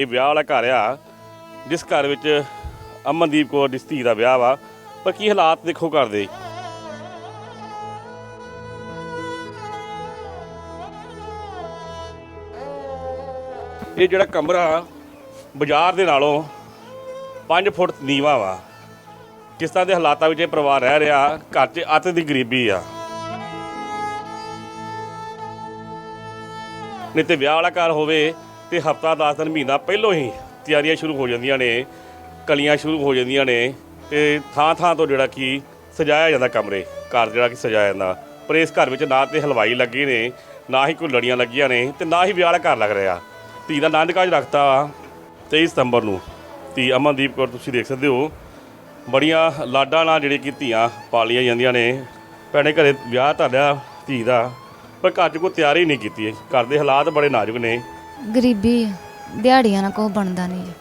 ਇਹ ਵਿਆਹ ਵਾਲਾ ਘਰ ਆ, ਜਿਸ ਘਰ ਵਿੱਚ ਅਮਨਦੀਪ ਕੌਰ ਦੀ ਧੀ ਦਾ ਵਿਆਹ ਵਾ। ਪਰ ਕੀ ਹਾਲਾਤ ਦੇਖੋ ਘਰ ਦੇ? ਇਹ ਜਿਹੜਾ ਕਮਰਾ ਬਾਜ਼ਾਰ ਦੇ ਨਾਲੋਂ 5 ਫੁੱਟ ਨੀਵਾ ਵਾ। ਕਿਸ ਤਰ੍ਹਾਂ ਦੇ ਹਾਲਾਤਾਂ ਵਿੱਚ ਇਹ ਪਰਿਵਾਰ ਰਹਿ ਰਿਹਾ, ਘਰ 'ਚ ਅੱਤ ਦੀ ਗਰੀਬੀ ਆ। ਨਹੀਂ ਤੇ ਵਿਆਹ ਵਾਲਾ ਘਰ ਹੋਵੇ ਤੇ ਹਫਤਾ 10 ਦਿਨ ਮਹੀਨਾ ਪਹਿਲੋਂ ਹੀ ਤਿਆਰੀਆਂ ਸ਼ੁਰੂ ਹੋ ਜਾਂਦੀਆਂ ਨੇ, ਕਲੀਆਂ ਸ਼ੁਰੂ ਹੋ ਜਾਂਦੀਆਂ ਨੇ ਤੇ ਥਾਂ ਥਾਂ ਤੋਂ ਜਿਹੜਾ ਕਿ ਸਜਾਇਆ ਜਾਂਦਾ ਕਮਰੇ, ਘਰ ਜਿਹੜਾ ਕਿ ਸਜਾਇਆ ਜਾਂਦਾ। ਪਰ ਇਸ ਘਰ ਵਿੱਚ ਨਾ ਤੇ ਹਲਵਾਈ ਲੱਗੇ ਨੇ, ਨਾ ਹੀ ਕੋਈ ਲੜੀਆਂ ਲੱਗੀਆਂ ਨੇ ਤੇ ਨਾ ਹੀ ਵਿਆਹ ਵਾਲਾ ਘਰ ਲੱਗ ਰਿਹਾ। ਧੀ ਦਾ ਆਨੰਦ ਕਾਜ ਰੱਖਤਾ 23 ਸਤੰਬਰ ਨੂੰ। ਧੀ ਅਮਨਦੀਪ ਕੌਰ, ਤੁਸੀਂ ਦੇਖ ਸਕਦੇ ਹੋ, ਬੜੀਆਂ ਲਾਡਾਂ ਨਾਲ ਜਿਹੜੇ ਕਿ ਧੀਆਂ ਪਾਲੀਆਂ ਜਾਂਦੀਆਂ ਨੇ। ਭੈਣੇ, ਘਰੇ ਵਿਆਹ ਤੁਹਾਡਾ ਧੀ ਦਾ, ਪਰ ਘਰ 'ਚ ਕੋਈ ਤਿਆਰੀ ਨਹੀਂ ਕੀਤੀ। ਘਰ ਦੇ ਹਾਲਾਤ ਬੜੇ ਨਾਜ਼ੁਕ ਨੇ। ਗਰੀਬੀ ਆ। ਦਿਹਾੜੀਆਂ ਨਾਲ ਕੁਛ ਬਣਦਾ ਨਹੀਂ ਜੀ।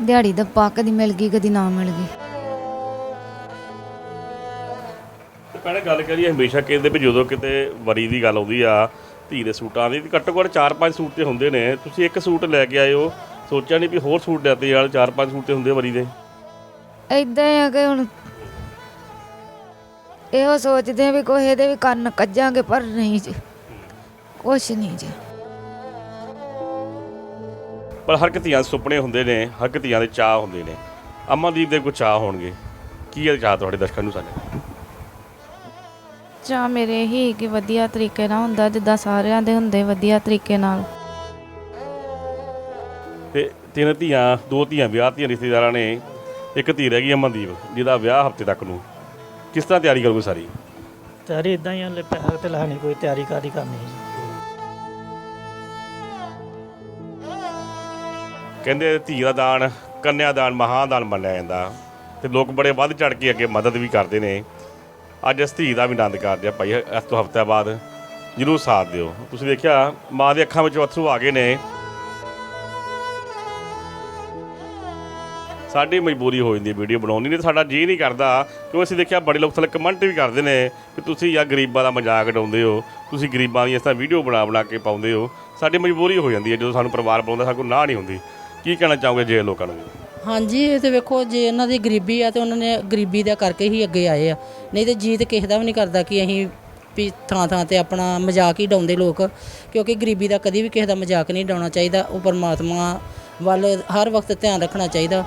ਦਿਹਾੜੀ ਦਾ ਪਾ ਕਦੀ ਮਿਲ ਗਈ ਕਦੀ ਨਾ ਮਿਲ ਗਈ। ਤੇ ਭੈਣੇ ਗੱਲ ਕਰੀਏ ਹਮੇਸ਼ਾ ਕਹਿੰਦੇ ਵੀ ਜਦੋਂ ਕਿਤੇ ਵਰੀ ਦੀ ਗੱਲ ਆਉਂਦੀ ਆ ਧੀ ਦੇ ਸੂਟਾਂ ਦੀ ਘੱਟੋ ਘੱਟ 4-5 ਸੂਟ ਤੇ ਹੁੰਦੇ ਨੇ। ਤੁਸੀਂ ਇੱਕ ਸੂਟ ਲੈ ਕੇ ਆਏ ਹੋ ਸੋਚਿਆ ਨਹੀਂ ਵੀ ਹੋਰ ਸੂਟ ਲੈਤੇ ਯਾਰ 4-5 ਸੂਟ ਤੇ ਹੁੰਦੇ ਵਰੀ ਦੇ? ਐਦਾਂ ਆ ਕਿ ਹੁਣ ਇਹੋ ਸੋਚਦੇ ਆ ਵੀ ਕੋਈ ਇਹਦੇ ਵੀ ਕੰਨ ਕੱਜਾਂਗੇ ਪਰ ਨਹੀਂ ਜੀ। ਕੁਛ ਨਹੀਂ ਜੀ। ਪਰ ਹਰ ਇੱਕ ਧੀਆਂ ਦੇ ਸੁਪਨੇ ਹੁੰਦੇ ਨੇ ਹਰ ਇੱਕ ਧੀਆਂ ਦੇ ਚਾਹ ਹੁੰਦੇ ਨੇ। ਅਮਨਦੀਪ ਦੇ ਕੋਈ ਚਾਹ ਹੋਣਗੇ? ਕੀ ਹੈ ਚਾਹ ਤੁਹਾਡੇ ਦਰਸ਼ਕਾਂ ਨੂੰ ਸਾਡੇ? ਚਾਹ ਮੇਰੇ ਹੀ ਕਿ ਵਧੀਆ ਤਰੀਕੇ ਨਾਲ ਹੁੰਦਾ ਜਿੱਦਾਂ ਸਾਰਿਆਂ ਦੇ ਹੁੰਦੇ ਵਧੀਆ ਤਰੀਕੇ ਨਾਲ। ਤੇ ਤਿੰਨ ਧੀਆਂ ਦੋ ਧੀਆਂ ਵਿਆਹਤੀਆਂ ਰਿਸ਼ਤੇਦਾਰਾਂ ਨੇ ਇੱਕ ਧੀ ਰਹਿ ਗਈ ਅਮਨਦੀਪ ਜਿਹਦਾ ਵਿਆਹ ਹਫ਼ਤੇ ਤੱਕ ਨੂੰ। ਕਿਸ ਤਰ੍ਹਾਂ ਤਿਆਰੀ ਕਰੋਗੇ ਸਾਰੀ? ਤਿਆਰੀ ਇਦਾਂ ਹੀ ਹਲੇ ਪੈਸਾ ਤੇ ਲੈਣੀ ਕੋਈ ਤਿਆਰੀ ਕਾਦੀ ਕਰਨੀ ਹੈ ਕਹਿੰਦੇ ਧੀ ਦਾ ਦਾਨ, ਕੰਨਿਆ ਦਾਨ ਮਹਾਦਾਨ ਮੰਨਿਆ ਜਾਂਦਾ। ਤੇ ਲੋਕ ਬੜੇ ਵੱਧ ਚੜ ਕੇ ਅੱਗੇ ਮਦਦ ਵੀ ਕਰਦੇ ਨੇ। ਅੱਜ ਇਸ ਧੀ ਦਾ ਵੀ ਆਨੰਦ ਕਰਦੇ ਆ ਭਾਈ, ਇਸ ਤੋਂ ਹਫ਼ਤੇ ਬਾਅਦ ਜਰੂਰ ਸਾਥ ਦਿਓ। ਤੁਸੀਂ ਦੇਖਿਆ ਮਾਂ ਦੇ ਅੱਖਾਂ ਵਿੱਚ ਅਥਰੂ ਆ ਗਏ ਨੇ। ਸਾਡੀ ਮਜਬੂਰੀ ਹੋ ਜਾਂਦੀ ਵੀਡੀਓ ਬਣਾਉਣੀ ਨਹੀਂ ਸਾਡਾ ਜੀ ਨਹੀਂ ਕਰਦਾ। ਕਿਉਂ ਅਸੀਂ ਦੇਖਿਆ ਬੜੇ ਲੋਕ ਥੱਲੇ ਕਮੈਂਟ ਵੀ ਕਰਦੇ ਨੇ ਕਿ ਤੁਸੀਂ ਯਾ ਗਰੀਬਾਂ ਦਾ ਮਜ਼ਾਕ ਉਡਾਉਂਦੇ ਹੋ। ਤੁਸੀਂ ਗਰੀਬਾਂ ਦੀ ਇਸ ਤਰ੍ਹਾਂ ਵੀਡੀਓ ਬਣਾ ਬਣਾ ਕੇ ਪਾਉਂਦੇ ਹੋ। ਸਾਡੀ ਮਜਬੂਰੀ ਹੋ ਜਾਂਦੀ ਹੈ ਜਦੋਂ ਸਾਨੂੰ ਪਰਿਵਾਰ ਬਣਾਉਂਦਾ ਸਾਨੂੰ ਨਾ ਨਹੀਂ ਹੁੰਦੀ। ਕੀ ਕਹਿਣਾ ਚਾਹੋਗੇ ਜੇ ਲੋਕਾਂ ਨੂੰ? ਹਾਂਜੀ ਇਹ ਤੇ ਵੇਖੋ ਜੇ ਇਹਨਾਂ ਦੀ ਗਰੀਬੀ ਆ ਤੇ ਉਹਨਾਂ ਨੇ ਗਰੀਬੀ ਦਾ ਕਰਕੇ ਹੀ ਅੱਗੇ ਆਏ ਆ। ਨਹੀਂ ਤੇ ਜੀਤ ਕਿਸੇ ਦਾ ਵੀ ਨਹੀਂ ਕਰਦਾ ਕਿ ਅਸੀਂ ਵੀ ਥਾਂ ਥਾਂ ਤੇ ਆਪਣਾ ਮਜ਼ਾਕ ਹੀ ਡਾਉਂਦੇ ਲੋਕ ਕਿਉਂਕਿ ਗਰੀਬੀ ਦਾ ਕਦੀ ਵੀ ਕਿਸੇ ਦਾ ਮਜ਼ਾਕ ਨਹੀਂ ਡਾਉਣਾ ਚਾਹੀਦਾ। ਉਹ ਪਰਮਾਤਮਾ ਵੱਲ ਹਰ ਵਕਤ ਧਿਆਨ ਰੱਖਣਾ ਚਾਹੀਦਾ।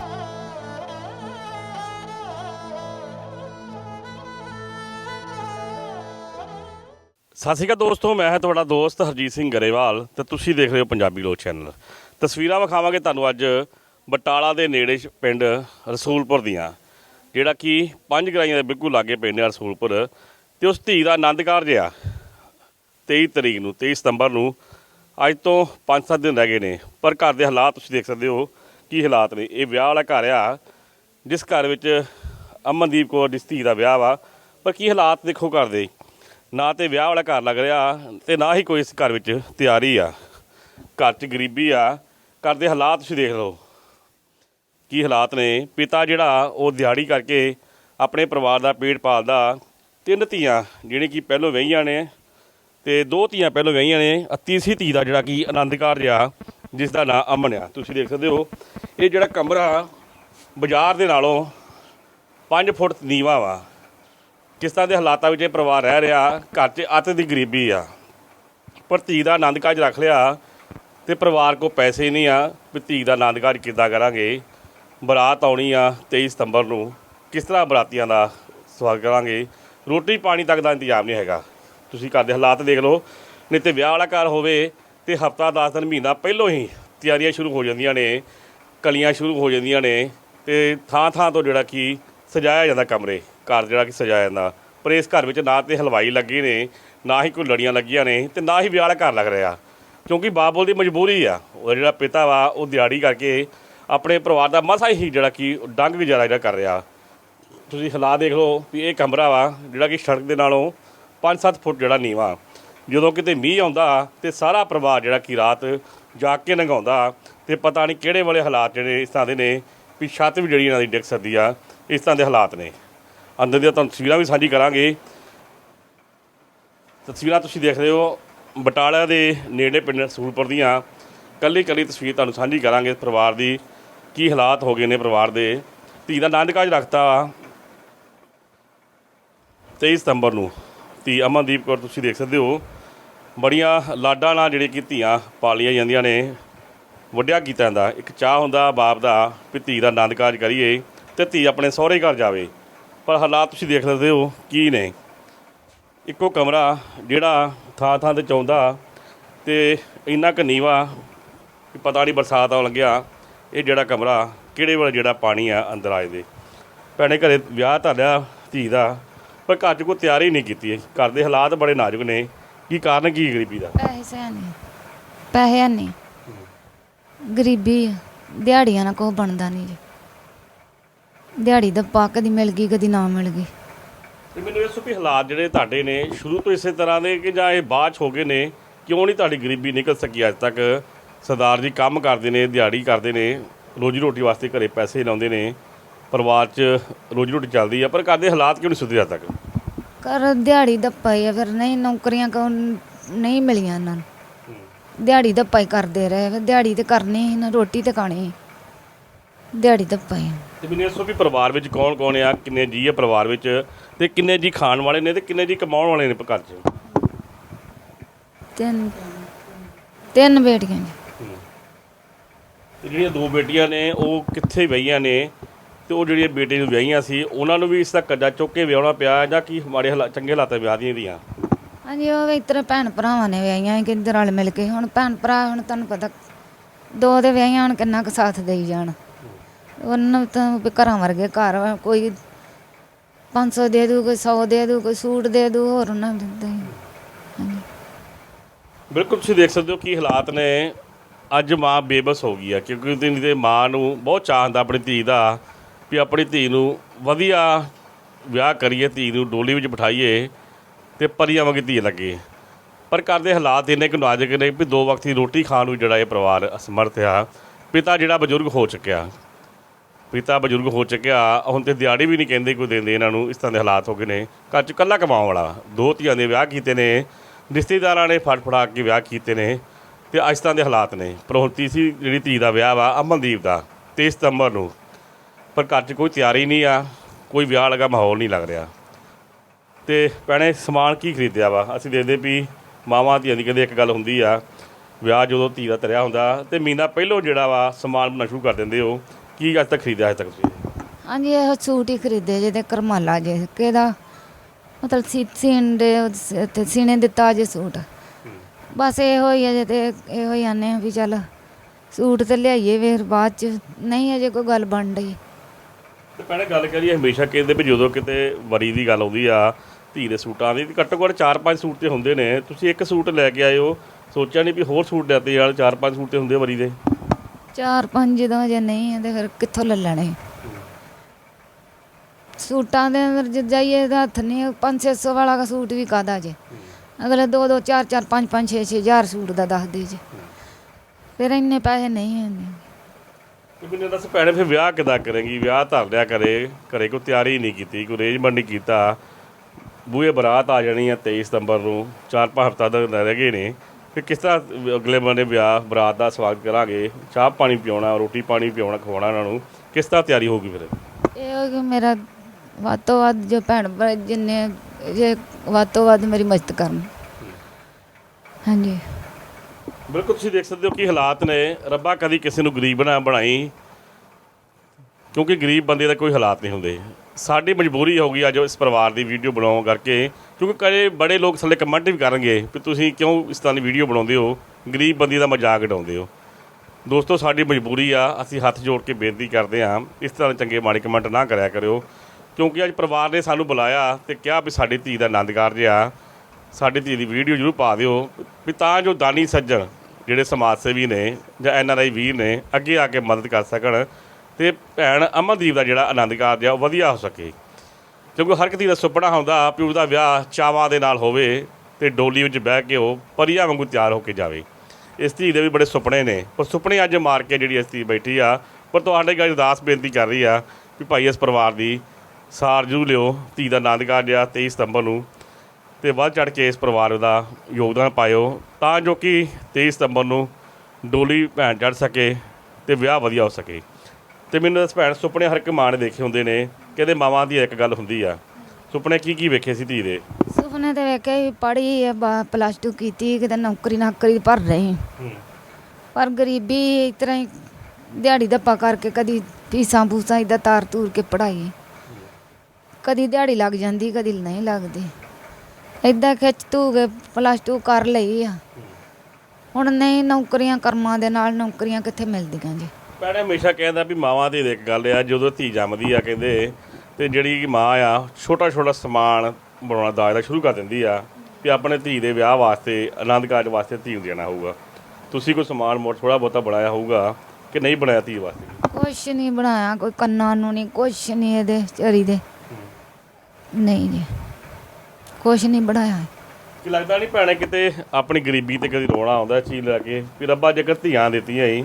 ਸਤਿ ਸ਼੍ਰੀ ਅਕਾਲ ਦੋਸਤੋ ਮੈਂ ਹਾਂ ਤੁਹਾਡਾ ਦੋਸਤ ਹਰਜੀਤ ਸਿੰਘ ਗਰੇਵਾਲ ਤੇ ਤੁਸੀਂ ਦੇਖ ਰਹੇ ਹੋ ਪੰਜਾਬੀ ਲੋਕ ਚੈਨਲ। ਤਸਵੀਰਾਂ ਵਿਖਾਵਾਂਗੇ ਤੁਹਾਨੂੰ ਅੱਜ ਬਟਾਲਾ ਦੇ ਨੇੜੇ ਪਿੰਡ ਰਸੂਲਪੁਰ ਦੀਆਂ, ਜਿਹੜਾ ਕਿ ਪੰਜ ਗਰਾਈਆਂ ਦੇ ਬਿਲਕੁਲ ਲਾਗੇ ਪਿੰਡ ਹੈ ਰਸੂਲਪੁਰ ਤੇ ਉਸ ਧੀ ਦਾ ਆਨੰਦ ਕਾਰਜ ਆ। 23 ਤਰੀਕ ਨੂੰ 23 ਸਤੰਬਰ ਨੂੰ, ਅੱਜ ਤੋਂ 5-7 ਦਿਨ ਰਹਿ ਗਏ ਨੇ, ਪਰ ਘਰ ਦੇ ਹਾਲਾਤ ਤੁਸੀਂ ਦੇਖ ਸਕਦੇ ਹੋ ਕੀ ਹਾਲਾਤ ਨੇ। ਇਹ ਵਿਆਹ ਵਾਲਾ ਘਰ ਆ, ਜਿਸ ਘਰ ਵਿੱਚ ਅਮਨਦੀਪ ਕੌਰ ਦੀ ਧੀ ਦਾ ਵਿਆਹ ਵਾ, ਪਰ ਕੀ ਹਾਲਾਤ ਦੇਖੋ ਘਰ ਦੇ? ਨਾ ਤੇ ਵਿਆਹ ਵਾਲਾ ਘਰ ਲੱਗ ਰਿਹਾ ਤੇ ਨਾ ਹੀ ਕੋਈ ਇਸ ਘਰ ਵਿੱਚ ਤਿਆਰੀ ਆ। ਘਰ 'ਚ ਗਰੀਬੀ ਆ ਘਰ ਦੇ ਹਾਲਾਤ ਤੁਸੀਂ ਦੇਖ ਲਓ। ਕੀ ਹਾਲਾਤ ਨੇ? ਪਿਤਾ ਜਿਹੜਾ, ਉਹ ਦਿਹਾੜੀ ਕਰਕੇ ਆਪਣੇ ਪਰਿਵਾਰ ਦਾ ਪੇਟ ਪਾਲਦਾ। ਤਿੰਨ ਧੀਆਂ ਜਿਹੜੇ ਕਿ ਪਹਿਲੋਂ ਵਹੀਆਂ ਨੇ ਤੇ ਦੋ ਧੀਆਂ ਪਹਿਲੋਂ ਵਹੀਆਂ ਨੇ। ਅ ਤੀਸਰੀ ਧੀ ਦਾ ਜਿਹੜਾ ਕਿ ਆਨੰਦ ਕਾਰਜ ਆ, ਜਿਸ ਦਾ ਨਾਂ ਅਮਨ ਆ। ਤੁਸੀਂ ਦੇਖ ਸਕਦੇ ਹੋ, ਇਹ ਜਿਹੜਾ ਕਮਰਾ ਬਾਜ਼ਾਰ ਦੇ ਨਾਲੋਂ 5 ਫੁੱਟ ਨੀਵਾ ਵਾ। ਕਿਸ ਤਰ੍ਹਾਂ ਦੇ ਹਾਲਾਤਾਂ ਵਿੱਚ ਇਹ ਪਰਿਵਾਰ ਰਹਿ ਰਿਹਾ? ਘਰ 'ਚ ਅੱਤ ਦੀ ਗਰੀਬੀ ਆ। ਪਰ ਧੀ ਦਾ ਆਨੰਦ ਕਾਰਜ ਰੱਖ ਲਿਆ। ਤੇ ਪਰਿਵਾਰ ਕੋ ਪੈਸੇ ਨਹੀਂ ਆ, ਵੀ ਧੀ ਦਾ ਆਨੰਦ ਕਾਜ ਕਿੱਦਾਂ ਕਰਾਂਗੇ। ਬਰਾਤ ਆਉਣੀ ਆ 23 ਸਤੰਬਰ ਨੂੰ, ਕਿਸ ਤਰ੍ਹਾਂ ਬਰਾਤੀਆਂ ਦਾ ਸਵਾਗਤ ਕਰਾਂਗੇ। ਰੋਟੀ ਪਾਣੀ ਤੱਕ ਦਾ ਇੰਤਜ਼ਾਮ ਨਹੀਂ ਹੈਗਾ। ਤੁਸੀਂ ਘਰ ਦੇ ਹਾਲਾਤ ਦੇਖ ਲਓ, ਨਹੀਂ ਤੇ ਵਿਆਹ ਵਾਲਾ ਘਰ ਹੋਵੇ ਤੇ ਹਫਤਾ 10 ਦਿਨ ਮਹੀਨਾ ਪਹਿਲੋਂ ਹੀ ਤਿਆਰੀਆਂ ਸ਼ੁਰੂ ਹੋ ਜਾਂਦੀਆਂ ਨੇ, ਕਲੀਆਂ ਸ਼ੁਰੂ ਹੋ ਜਾਂਦੀਆਂ ਨੇ ਤੇ ਥਾਂ ਥਾਂ ਤੋਂ ਜਿਹੜਾ ਕਿ ਸਜਾਇਆ ਜਾਂਦਾ ਕਮਰੇ, ਘਰ ਜਿਹੜਾ ਕਿ ਸਜਾਇਆ ਜਾਂਦਾ। ਪਰ ਇਸ ਘਰ ਵਿੱਚ ਨਾ ਤੇ ਹਲਵਾਈ ਲੱਗੇ ਨੇ, ਨਾ ਹੀ ਕੋਈ ਲੜੀਆਂ ਲੱਗੀਆਂ ਨੇ ਤੇ ਨਾ ਹੀ ਵਿਆਹ ਵਾਲਾ ਘਰ ਲੱਗ ਰਿਹਾ। ਕਿਉਂਕਿ ਬਾਬੁਲ ਦੀ ਮਜਬੂਰੀ ਆ। ਉਹ ਜਿਹੜਾ ਪਿਤਾ ਵਾ, ਉਹ ਦਿਹਾੜੀ ਕਰਕੇ ਆਪਣੇ ਪਰਿਵਾਰ ਦਾ ਮਸਾ ਹੀ ਜਿਹੜਾ ਕਿ ਡੰਗ ਗੁਜ਼ਾਰਾ ਜਿਹੜਾ ਕਰ ਰਿਹਾ। ਤੁਸੀਂ ਹਾਲਾਤ ਦੇਖ ਲਓ ਵੀ ਇਹ ਕਮਰਾ ਵਾ, ਜਿਹੜਾ ਕਿ ਸੜਕ ਦੇ ਨਾਲੋਂ 5-7 ਫੁੱਟ ਜਿਹੜਾ ਨੀਵਾ। ਜਦੋਂ ਕਿਤੇ ਮੀਂਹ ਆਉਂਦਾ ਤੇ ਸਾਰਾ ਪਰਿਵਾਰ ਜਿਹੜਾ ਕਿ ਰਾਤ ਜਾਗ ਕੇ ਲੰਘਾਉਂਦਾ ਤੇ ਪਤਾ ਨਹੀਂ ਕਿਹੜੇ ਵਾਲੇ ਹਾਲਾਤ ਜਿਹੜੇ ਇਸ ਤਰ੍ਹਾਂ ਦੇ ਨੇ ਵੀ ਛੱਤ ਵੀ ਜਿਹੜੀ ਇਹਨਾਂ ਦੀ ਡਿੱਗ ਸਕਦੀ ਆ, ਇਸ ਤਰ੍ਹਾਂ ਦੇ ਹਾਲਾਤ ਨੇ। ਅੰਦਰ ਦੀਆਂ ਤੁਹਾਨੂੰ ਤਸਵੀਰਾਂ ਵੀ ਸਾਂਝੀ ਕਰਾਂਗੇ। ਤਸਵੀਰਾਂ ਤੁਸੀਂ ਦੇਖ ਰਹੇ ਹੋ ਬਟਾਲਾ ਦੇ ਨੇੜੇ ਪਿੰਡ ਸੂਲਪੁਰ ਦੀਆਂ ਕੱਲੀ ਕੱਲੀ ਤਸਵੀਰ ਤੁਹਾਨੂੰ ਸਾਂਝੀ ਕਰਾਂਗੇ ਇਸ ਪਰਿਵਾਰ ਦੀ ਕੀ ਹਾਲਾਤ ਹੋ ਗਏ ਨੇ ਪਰਿਵਾਰ ਦੇ। ਧੀ ਦਾ ਆਨੰਦ ਕਾਜ ਰੱਖਤਾ। ਵਾ 23 ਸਤੰਬਰ ਨੂੰ ਧੀ ਅਮਨਦੀਪ ਕੌਰ, ਤੁਸੀਂ ਦੇਖ ਸਕਦੇ ਹੋ, ਬੜੀਆਂ ਲਾਡਾਂ ਨਾਲ ਜਿਹੜੇ ਕਿ ਧੀਆਂ ਪਾਲੀਆਂ ਜਾਂਦੀਆਂ ਨੇ। ਵੱਡਿਆ ਕੀਤਾ ਜਾਂਦਾ ਇੱਕ ਚਾਹ ਹੁੰਦਾ ਬਾਪ ਦਾ ਵੀ ਧੀ ਦਾ ਆਨੰਦ ਕਾਜ ਕਰੀਏ ਤੇ ਧੀ ਆਪਣੇ ਸਹੁਰੇ ਘਰ ਜਾਵੇ। ਪਰ ਹਾਲਾਤ ਤੁਸੀਂ ਦੇਖ ਸਕਦੇ ਹੋ, ਕੀ ਨੇ? ਇੱਕੋ ਕਮਰਾ ਜਿਹੜਾ ਥਾਂ ਥਾਂ ਤੇ ਚੌਂਦਾ ਤੇ ਇੰਨਾ ਕੁ ਨੀਵਾ ਕਿ ਪਤਾ ਨਹੀਂ ਬਰਸਾਤ ਆਉਣ ਲੱਗਿਆ। ਇਹ ਜਿਹੜਾ ਕਮਰਾ ਕਿਹੜੇ ਵੇਲੇ ਜਿਹੜਾ ਪਾਣੀ ਆ ਅੰਦਰ ਆਏ ਦੇ ਭੈਣੇ ਘਰੇ ਵਿਆਹ ਧਾਰਿਆ ਧੀ ਦਾ, ਪਰ ਘਰ 'ਚ ਕੋਈ ਤਿਆਰੀ ਨਹੀਂ ਕੀਤੀ ਘਰ ਦੇ ਹਾਲਾਤ ਬੜੇ ਨਾਜ਼ੁਕ ਨੇ। ਕੀ ਕਾਰਨ ਕੀ ਗਰੀਬੀ ਦਾ? ਪੈਸੇ ਸਹਿ ਨਹੀਂ ਪੈਸੇ ਹੈ ਨਹੀਂ ਗਰੀਬੀ ਦਿਹਾੜੀਆਂ ਨਾਲ ਕੁਛ ਬਣਦਾ ਨਹੀਂ ਜੀ। ਦਿਹਾੜੀ ਦਾ ਪੱਕ ਦੀ ਮਿਲ ਗਈ, ਕਦੀ ਨਾ ਮਿਲ ਗਈ। ਤੇ ਮੈਨੂੰ ਇਹ ਵੀ ਹਾਲਾਤ ਜਿਹੜੇ ਤੁਹਾਡੇ ਨੇ, ਸ਼ੁਰੂ ਤੋਂ ਇਸੇ ਤਰ੍ਹਾਂ ਦੇ ਕਿ ਜਾਂ ਇਹ ਬਾਅਦ 'ਚ ਹੋ ਗਏ ਨੇ, ਕਿਉਂ ਨਹੀਂ ਤੁਹਾਡੀ ਗਰੀਬੀ ਨਿਕਲ ਸਕੀ ਅੱਜ ਤੱਕ? ਸਰਦਾਰ ਜੀ ਕੰਮ ਕਰਦੇ ਨੇ, ਦਿਹਾੜੀ ਕਰਦੇ ਨੇ, ਰੋਜੀ ਰੋਟੀ ਵਾਸਤੇ ਘਰੇ ਪੈਸੇ ਲਾਉਂਦੇ ਨੇ, ਪਰਿਵਾਰ 'ਚ ਰੋਜੀ ਰੋਟੀ ਚੱਲਦੀ ਆ, ਪਰ ਘਰ ਦੇ ਹਾਲਾਤ ਕਿਉਂ ਨਹੀਂ ਸੁਧਰੇ ਅੱਜ ਤੱਕ? ਕਰ ਦਿਹਾੜੀ ਦੱਪਾ ਹੀ ਆ, ਫਿਰ ਨਹੀਂ ਨੌਕਰੀਆਂ ਕੋ ਨਹੀਂ ਮਿਲੀਆਂ ਇਹਨਾਂ ਨੂੰ। ਦਿਹਾੜੀ ਦੱਪਾ ਹੀ ਕਰਦੇ ਰਹੇ ਫਿਰ ਦਿਹਾੜੀ ਤੇ ਕਰਨੀ ਸੀ ਨਾ, ਰੋਟੀ ਤੇ ਖਾਣੀ ਸੀ। ਦਿਹਾੜੀ ਦਾ ਪਾਈ ਤੇ ਮੈਨੂੰ ਇਸ ਵੀ ਪਰਿਵਾਰ ਵਿੱਚ ਕੌਣ ਕੌਣ ਆ ਕਿੰਨੇ ਜੀ ਆ ਪਰਿਵਾਰ ਵਿੱਚ ਤੇ ਕਿੰਨੇ ਜੀ ਖਾਣ ਵਾਲੇ ਨੇ ਤੇ ਕਿੰਨੇ ਜੀ ਕਮਾਉਣ ਵਾਲੇ ਨੇ ਘਰ 'ਚ? ਤਿੰਨ ਤਿੰਨ ਬੇਟੀਆਂ ਜੀ। ਤੇ ਜਿਹੜੀਆਂ ਦੋ ਬੇਟੀਆਂ ਨੇ ਉਹ ਕਿੱਥੇ ਵਈਆਂ ਨੇ ਤੇ ਉਹ ਜਿਹੜੀਆਂ ਬੇਟੇ ਨੂੰ ਵਿਆਹੀਆਂ ਸੀ ਉਹਨਾਂ ਨੂੰ ਵੀ ਇਸ ਦਾ ਕਰਜ਼ਾ ਚੁੱਕ ਕੇ ਵਿਆਹਣਾ ਪਿਆ ਜਾਂ ਕੀ ਮਾੜੇ ਹਾਲਾਤ ਚੰਗੇ ਹਾਲਾਤਾਂ ਵਿਆਹ ਦੀਆਂ ਦੀਆਂ? ਹਾਂਜੀ ਉਹ ਵੀ ਇਤਰੇ ਭੈਣ ਭਰਾਵਾਂ ਨੇ ਵਿਆਹੀਆਂ ਕਿੰਦਰ ਰਲ ਮਿਲ ਕੇ। ਹੁਣ ਭੈਣ ਭਰਾ ਹੁਣ ਤੁਹਾਨੂੰ ਪਤਾ ਦੋ ਦੇ ਵਿਆਹੀਆਂ ਹੁਣ ਕਿੰਨਾ ਕੁ ਸਾਥ ਦੇਈ ਜਾਣ। ਉਹਨਾਂ ਨੂੰ ਤਾਂ ਵੀ ਘਰਾਂ ਵਰਗੇ ਘਰ ਵਾ, ਕੋਈ 500 ਦੇ ਦੂ ਕੋਈ 100 ਦੇ ਦੂ ਕੋਈ ਸੂਟ ਦੇ ਦੂ ਹੋਰ ਉਹਨਾਂ ਨੂੰ ਦਿੰਦੇ ਹੀ। ਹਾਂਜੀ। ਬਿਲਕੁਲ ਤੁਸੀਂ ਦੇਖ ਸਕਦੇ ਹੋ ਕੀ ਹਾਲਾਤ ਨੇ। ਅੱਜ ਮਾਂ ਬੇਬਸ ਹੋ ਗਈ ਆ ਕਿਉਂਕਿ ਉਹਦੀ ਤੇ ਮਾਂ ਨੂੰ ਬਹੁਤ ਚਾਅ ਹੁੰਦਾ ਆਪਣੀ ਧੀ ਦਾ ਵੀ ਆਪਣੀ ਧੀ ਨੂੰ ਵਧੀਆ ਵਿਆਹ ਕਰੀਏ ਧੀ ਨੂੰ ਡੋਲੀ ਵਿੱਚ ਬਿਠਾਈਏ ਤੇ ਪਰੀਆਂ ਵਾਂਗ ਧੀ ਲੱਗੇ। ਪਰ ਘਰ ਦੇ ਹਾਲਾਤ ਇੰਨੇ ਕੁ ਨਾਜ਼ੁਕ ਨੇ ਵੀ ਦੋ ਵਕਤ ਦੀ ਰੋਟੀ ਖਾਣ ਨੂੰ ਜਿਹੜਾ ਇਹ ਪਰਿਵਾਰ ਅਸਮਰਥ ਆ। ਪਿਤਾ ਜਿਹੜਾ ਬਜ਼ੁਰਗ ਹੋ ਚੁੱਕਿਆ। ਪਿਤਾ ਬਜ਼ੁਰਗ ਹੋ ਚੁੱਕਿਆ। ਹੁਣ ਤੇ ਦਿਹਾੜੀ ਵੀ ਨਹੀਂ ਕਹਿੰਦੇ ਕੋਈ ਦਿੰਦੇ ਇਹਨਾਂ ਨੂੰ, ਇਸ ਤਰ੍ਹਾਂ ਦੇ ਹਾਲਾਤ ਹੋ ਗਏ ਨੇ। ਘਰ 'ਚ ਇਕੱਲਾ ਕਮਾਉਣ ਵਾਲਾ। ਦੋ ਧੀਆਂ ਦੇ ਵਿਆਹ ਕੀਤੇ ਨੇ। ਰਿਸ਼ਤੇਦਾਰਾਂ ਨੇ ਫੜ ਫੜਾ ਕੇ ਵਿਆਹ ਕੀਤੇ ਨੇ ਤੇ ਇਸ ਤਰ੍ਹਾਂ ਦੇ ਹਾਲਾਤ ਨੇ। ਪਰ ਹੁਣ ਤੀਸਰੀ ਜਿਹੜੀ ਧੀ ਦਾ ਵਿਆਹ ਵਾ, ਅਮਨਦੀਪ ਦਾ 23 ਸਤੰਬਰ ਨੂੰ। ਪਰ ਘਰ 'ਚ ਕੋਈ ਤਿਆਰੀ ਨਹੀਂ ਆ, ਕੋਈ ਵਿਆਹ ਲਗਾ ਮਾਹੌਲ ਨਹੀਂ ਲੱਗ ਰਿਹਾ। ਤੇ ਭੈਣੇ, ਸਮਾਨ ਕੀ ਖਰੀਦਿਆ ਵਾ? ਅਸੀਂ ਦੇਖਦੇ ਵੀ ਮਾਵਾਂ ਧੀਆਂ ਦੀ ਕਹਿੰਦੇ ਇੱਕ ਗੱਲ ਹੁੰਦੀ ਆ। ਵਿਆਹ ਜਦੋਂ ਧੀ ਦਾ ਧਰਿਆ ਹੁੰਦਾ ਤੇ ਮਹੀਨਾ ਪਹਿਲੋਂ ਜਿਹੜਾ ਵਾ ਸਮਾਨ ਬਣਾਉਣਾ ਸ਼ੁਰੂ ਕਰ ਦਿੰਦੇ ਹੋ ਕੀ ਅੱਜ ਤੱਕ ਖਰੀਦਿਆ ਅੱਜ ਤੱਕ ਤੁਸੀਂ? ਹਾਂਜੀ ਇਹ ਸੂਟ ਹੀ ਖਰੀਦੇ ਜੇ ਤੇ ਕਰਮਾਲਾ ਜੇ ਕਿਹਦਾ? ਮਤਲਬ ਸੀ ਸੀਨ ਦੇ ਤੇ ਸੀਨੇ ਦਿੱਤਾ ਜੇ ਸੂਟ। ਬਸ ਇਹੋ ਹੀ ਹੈ ਜੇ ਤੇ ਇਹੋ ਹੀ ਆਨੇ ਆ ਵੀ ਚੱਲ ਸੂਟ ਤੇ ਲਿਆਈਏ ਫਿਰ ਬਾਅਦ ਚ ਨਹੀਂ ਅਜੇ ਕੋਈ ਗੱਲ ਬਣ ਰਹੀ। ਤੇ ਭੈਣੇ ਗੱਲ ਕਰੀਏ ਹਮੇਸ਼ਾ ਕਹਿੰਦੇ ਵੀ ਜਦੋਂ ਕਿਤੇ ਵਰੀ ਦੀ ਗੱਲ ਆਉਂਦੀ ਆ ਧੀ ਦੇ ਸੂਟਾਂ ਦੀ ਤੇ ਘੱਟੋ ਘੱਟ 4-5 ਸੂਟ ਤੇ ਹੁੰਦੇ ਨੇ। ਤੁਸੀਂ ਇੱਕ ਸੂਟ ਲੈ ਕੇ ਆਏ ਹੋ ਸੋਚਿਆ ਨਹੀਂ ਵੀ ਹੋਰ ਸੂਟ ਲੈਤੇ ਯਾਰ 4-5 ਸੂਟ ਤੇ ਹੁੰਦੇ ਆ ਵਰੀ ਦੇ? ਚਾਰ ਪੰਜ ਜਦੋਂ ਅਜੇ ਨਹੀਂ ਹੈ ਤੇ ਫਿਰ ਕਿੱਥੋਂ ਲੈ ਲੈਣੇ? ਸੂਟਾਂ ਦੇ ਅੰਦਰ ਜੇ ਜਾਈਏ ਤਾਂ ਹੱਥ ਨਹੀਂ 5-600 ਵਾਲਾ ਦਾ ਸੂਟ ਵੀ ਕਾਦਾ ਜੇ? ਅਗਲੇ 2-2 4-4 5-5 6-6 ਹਜ਼ਾਰ ਸੂਟ ਦਾ ਦੱਸਦੇ ਜੇ। ਫਿਰ ਇੰਨੇ ਪੈਸੇ ਨਹੀਂ ਹੈ ਤੇ ਮੈਨੂੰ ਦੱਸ ਭੈਣੇ, ਫਿਰ ਵਿਆਹ ਕਿਦਾਂ ਕਰੇਗੀ? ਵਿਆਹ ਧਰ ਲਿਆ ਕਰੇ, ਘਰੇ ਕੋਈ ਤਿਆਰੀ ਨਹੀਂ ਕੀਤੀ, ਕੋਈ ਅਰੇਂਜਮੈਂਟ ਨਹੀਂ ਕੀਤਾ। ਬੂਹੇ ਬਰਾਤ ਆ ਜਾਣੀ ਆ 23 ਸਤੰਬਰ ਨੂੰ 4-5 ਹਫ਼ਤਾ ਤੱਕ ਰਹਿ ਗਏ ਨੇ। ਫਿਰ ਕਿਸ ਤਰ੍ਹਾਂ ਅਗਲੇ ਬੰਦੇ ਵਿਆਹ ਬਰਾਤ ਦਾ ਸਵਾਗਤ ਕਰਾਂਗੇ ਚਾਹ ਪਾਣੀ ਪਿਆਉਣਾ ਰੋਟੀ ਪਾਣੀ ਪਿਆਉਣਾ ਖਵਾਉਣਾ ਉਹਨਾਂ ਨੂੰ ਕਿਸ ਤਰ੍ਹਾਂ ਤਿਆਰੀ ਹੋਊਗੀ ਫਿਰ? ਇਹ ਹੋ ਕਿ ਮੇਰਾ ਵੱਧ ਤੋਂ ਵੱਧ ਜੋ ਭੈਣ ਭਰਾ ਜਿੰਨੇ ਜੇ ਵੱਧ ਤੋਂ ਵੱਧ ਮੇਰੀ ਮਦਦ ਕਰਨ। ਹਾਂਜੀ। ਬਿਲਕੁਲ ਤੁਸੀਂ ਦੇਖ ਸਕਦੇ ਹੋ ਕਿ ਹਾਲਾਤ ਨੇ। ਰੱਬਾ ਕਦੀ ਕਿਸੇ ਨੂੰ ਗਰੀਬ ਨਾ ਬਣਾਈ ਕਿਉਂਕਿ ਗਰੀਬ ਬੰਦੇ ਦਾ ਕੋਈ ਹਾਲਾਤ ਨਹੀਂ ਹੁੰਦੇ। ਸਾਡੀ ਮਜਬੂਰੀ ਹੋ ਗਈ ਅੱਜ ਇਸ ਪਰਿਵਾਰ ਦੀ ਵੀਡੀਓ ਬਣਾਉਣ ਕਰਕੇ, ਕਿਉਂਕਿ ਕਦੇ ਬੜੇ ਲੋਕ ਥੱਲੇ ਕਮੈਂਟ ਵੀ ਕਰਨਗੇ ਵੀ ਤੁਸੀਂ ਕਿਉਂ ਇਸ ਤਰ੍ਹਾਂ ਦੀ ਵੀਡੀਓ ਬਣਾਉਂਦੇ ਹੋ? ਗਰੀਬ ਬੰਦੀ ਦਾ ਮਜ਼ਾਕ ਉਡਾਉਂਦੇ ਹੋ। ਦੋਸਤੋ, ਸਾਡੀ ਮਜਬੂਰੀ ਆ, ਅਸੀਂ ਹੱਥ ਜੋੜ ਕੇ ਬੇਨਤੀ ਕਰਦੇ ਹਾਂ, ਇਸ ਤਰ੍ਹਾਂ ਦੇ ਚੰਗੇ ਮਾੜੇ ਕਮੈਂਟ ਨਾ ਕਰਿਆ ਕਰਿਓ। ਕਿਉਂਕਿ ਅੱਜ ਪਰਿਵਾਰ ਨੇ ਸਾਨੂੰ ਬੁਲਾਇਆ ਤੇ ਕਿਹਾ ਵੀ ਸਾਡੀ ਧੀ ਦਾ ਆਨੰਦ ਕਾਰਜ ਆ। ਸਾਡੀ ਧੀ ਦੀ ਵੀਡੀਓ ਜ਼ਰੂਰ ਪਾ ਦਿਓ। ਵੀ ਤਾਂ ਜੋ ਦਾਨੀ ਸੱਜਣ, ਜਿਹੜੇ ਸਮਾਜ ਸੇਵੀ ਨੇ ਜਾਂ ਐਨ ਆਰ ਆਈ ਵੀਰ ਨੇ, ਅੱਗੇ ਆ ਕੇ ਮਦਦ ਕਰ ਸਕਣ। ਤੇ ਭੈਣ ਅਮਨਦੀਪ ਦਾ ਜਿਹੜਾ ਆਨੰਦ ਕਾਰਜ ਆ, ਉਹ ਵਧੀਆ ਹੋ ਸਕੇ। ਕਿਉਂਕਿ ਹਰ ਇੱਕ ਧੀ ਦਾ ਸੁਪਨਾ ਹੁੰਦਾ ਵੀ ਉਹਦਾ ਵਿਆਹ ਚਾਵਾਂ ਦੇ ਨਾਲ ਹੋਵੇ ਤੇ ਡੋਲੀ ਵਿੱਚ ਬਹਿ ਕੇ ਉਹ ਪਰੀਆਂ ਵਾਂਗੂ ਤਿਆਰ ਹੋ ਕੇ ਜਾਵੇ। ਇਸ ਧੀ ਦੇ ਵੀ ਬੜੇ ਸੁਪਨੇ ਨੇ। ਪਰ ਸੁਪਨੇ ਅੱਜ ਮਾਰ ਕੇ ਜਿਹੜੀ ਇਸ ਧੀ ਬੈਠੀ ਆ, ਪਰ ਤੁਹਾਡੇ ਗੱਲ ਅਰਦਾਸ ਬੇਨਤੀ ਕਰ ਰਹੀ ਆ ਵੀ ਭਾਈ ਇਸ ਪਰਿਵਾਰ ਦੀ ਸਾਰ ਜੂ ਲਿਓ, ਧੀ ਦਾ ਆਨੰਦ ਕਾਰਜ ਆ 23 ਸਤੰਬਰ ਨੂੰ। ਤੇ ਵੱਧ ਚੜ ਕੇ ਇਸ ਪਰਿਵਾਰ ਦਾ ਯੋਗਦਾਨ ਪਾਇਓ, ਤਾਂ ਜੋ ਕਿ 23 ਸਤੰਬਰ ਨੂੰ ਡੋਲੀ ਭੈਣ ਚੜ ਸਕੇ ਤੇ ਵਿਆਹ ਵਧੀਆ ਹੋ ਸਕੇ। ਤੇ ਮੈਨੂੰ ਇਸ ਭੈਣ ਸੁਪਨੇ ਹਰ ਇੱਕ ਮਾਂ ਨੇ ਦੇਖੇ ਹੁੰਦੇ ਨੇ ਕਹਿੰਦੇ ਮਾਵਾਂ ਦੀ ਇੱਕ ਗੱਲ ਹੁੰਦੀ ਆ। ਸੁਪਨੇ ਕੀ ਕੀ ਵੇਖੇ ਸੀ ਧੀ ਦੇ? ਸੁਪਨੇ ਤੇ ਵੇਖਿਆ ਵੀ ਪੜ੍ਹੀ ਆ ਪਲੱਸ 2 ਕੀਤੀ ਕਿਤੇ ਨੌਕਰੀ ਨਾਕਰੀ ਭਰ ਰਹੀ ਪਰ ਗਰੀਬੀ ਇਸ ਤਰ੍ਹਾਂ ਹੀ ਦਿਹਾੜੀ ਦੱਪਾ ਕਰਕੇ ਕਦੀ ਫੀਸਾਂ ਫੂਸਾਂ ਇਦਾਂ ਤਾਰ ਤੂਰ ਕੇ ਪੜਾਈ ਕਦੀ ਦਿਹਾੜੀ ਲੱਗ ਜਾਂਦੀ ਕਦੀ ਨਹੀਂ ਲੱਗਦੀ। ਇਦਾਂ ਖਿੱਚ ਧੂ ਕੇ ਪਲੱਸ 2 ਕਰ ਲਈ ਆ। ਹੁਣ ਨਹੀਂ ਨੌਕਰੀਆਂ ਕਰਮਾਂ ਦੇ ਨਾਲ ਨੌਕਰੀਆਂ ਕਿੱਥੇ ਮਿਲਦੀਆਂ ਜੀ। ਭੈਣੇ ਹਮੇਸ਼ਾ ਕਹਿੰਦਾ ਵੀ ਮਾਵਾਂ ਦੀ ਇੱਕ ਗੱਲ ਆ ਜਦੋਂ ਧੀ ਜੰਮਦੀ ਆ ਕਹਿੰਦੇ ਤੇ ਜਿਹੜੀ ਮਾਂ ਆ ਛੋਟਾ ਛੋਟਾ ਸਮਾਨ ਬਣਾਉਣਾ ਦਾਜ ਦਾ ਸ਼ੁਰੂ ਕਰ ਦਿੰਦੀ ਆ ਵੀ ਆਪਣੇ ਧੀ ਦੇ ਵਿਆਹ ਵਾਸਤੇ ਆਨੰਦ ਕਾਰਜ ਵਾਸਤੇ ਧੀ ਨੂੰ ਦੇਣਾ ਹੋਊਗਾ। ਤੁਸੀਂ ਕੋਈ ਸਮਾਨ ਮੋਟ ਥੋੜਾ ਬਹੁਤਾ ਬਣਾਇਆ ਹੋਊਗਾ ਕਿ ਨਹੀਂ ਬਣਾਇਆ ਧੀ ਵਾਸਤੇ? ਕੁਛ ਨਹੀਂ ਬਣਾਇਆ ਕੋਈ ਕੰਨਾਂ ਨੂੰ ਨਹੀਂ ਕੁਛ ਨਹੀਂ ਇਹਦੇ ਚਰੀ ਦੇ। ਨਹੀਂ ਜੀ ਕੁਛ ਨਹੀਂ ਬਣਾਇਆ। ਕੀ ਲੱਗਦਾ ਨਹੀਂ ਭੈਣੇ ਕਿਤੇ ਆਪਣੀ ਗਰੀਬੀ ਤੇ ਕਦੀ ਰੋਣਾ ਆਉਂਦਾ ਚੀਜ਼ ਲੈ ਕੇ ਵੀ ਰੱਬਾ ਜੇਕਰ ਧੀਆਂ ਦਿੱਤੀਆਂ ਹੀ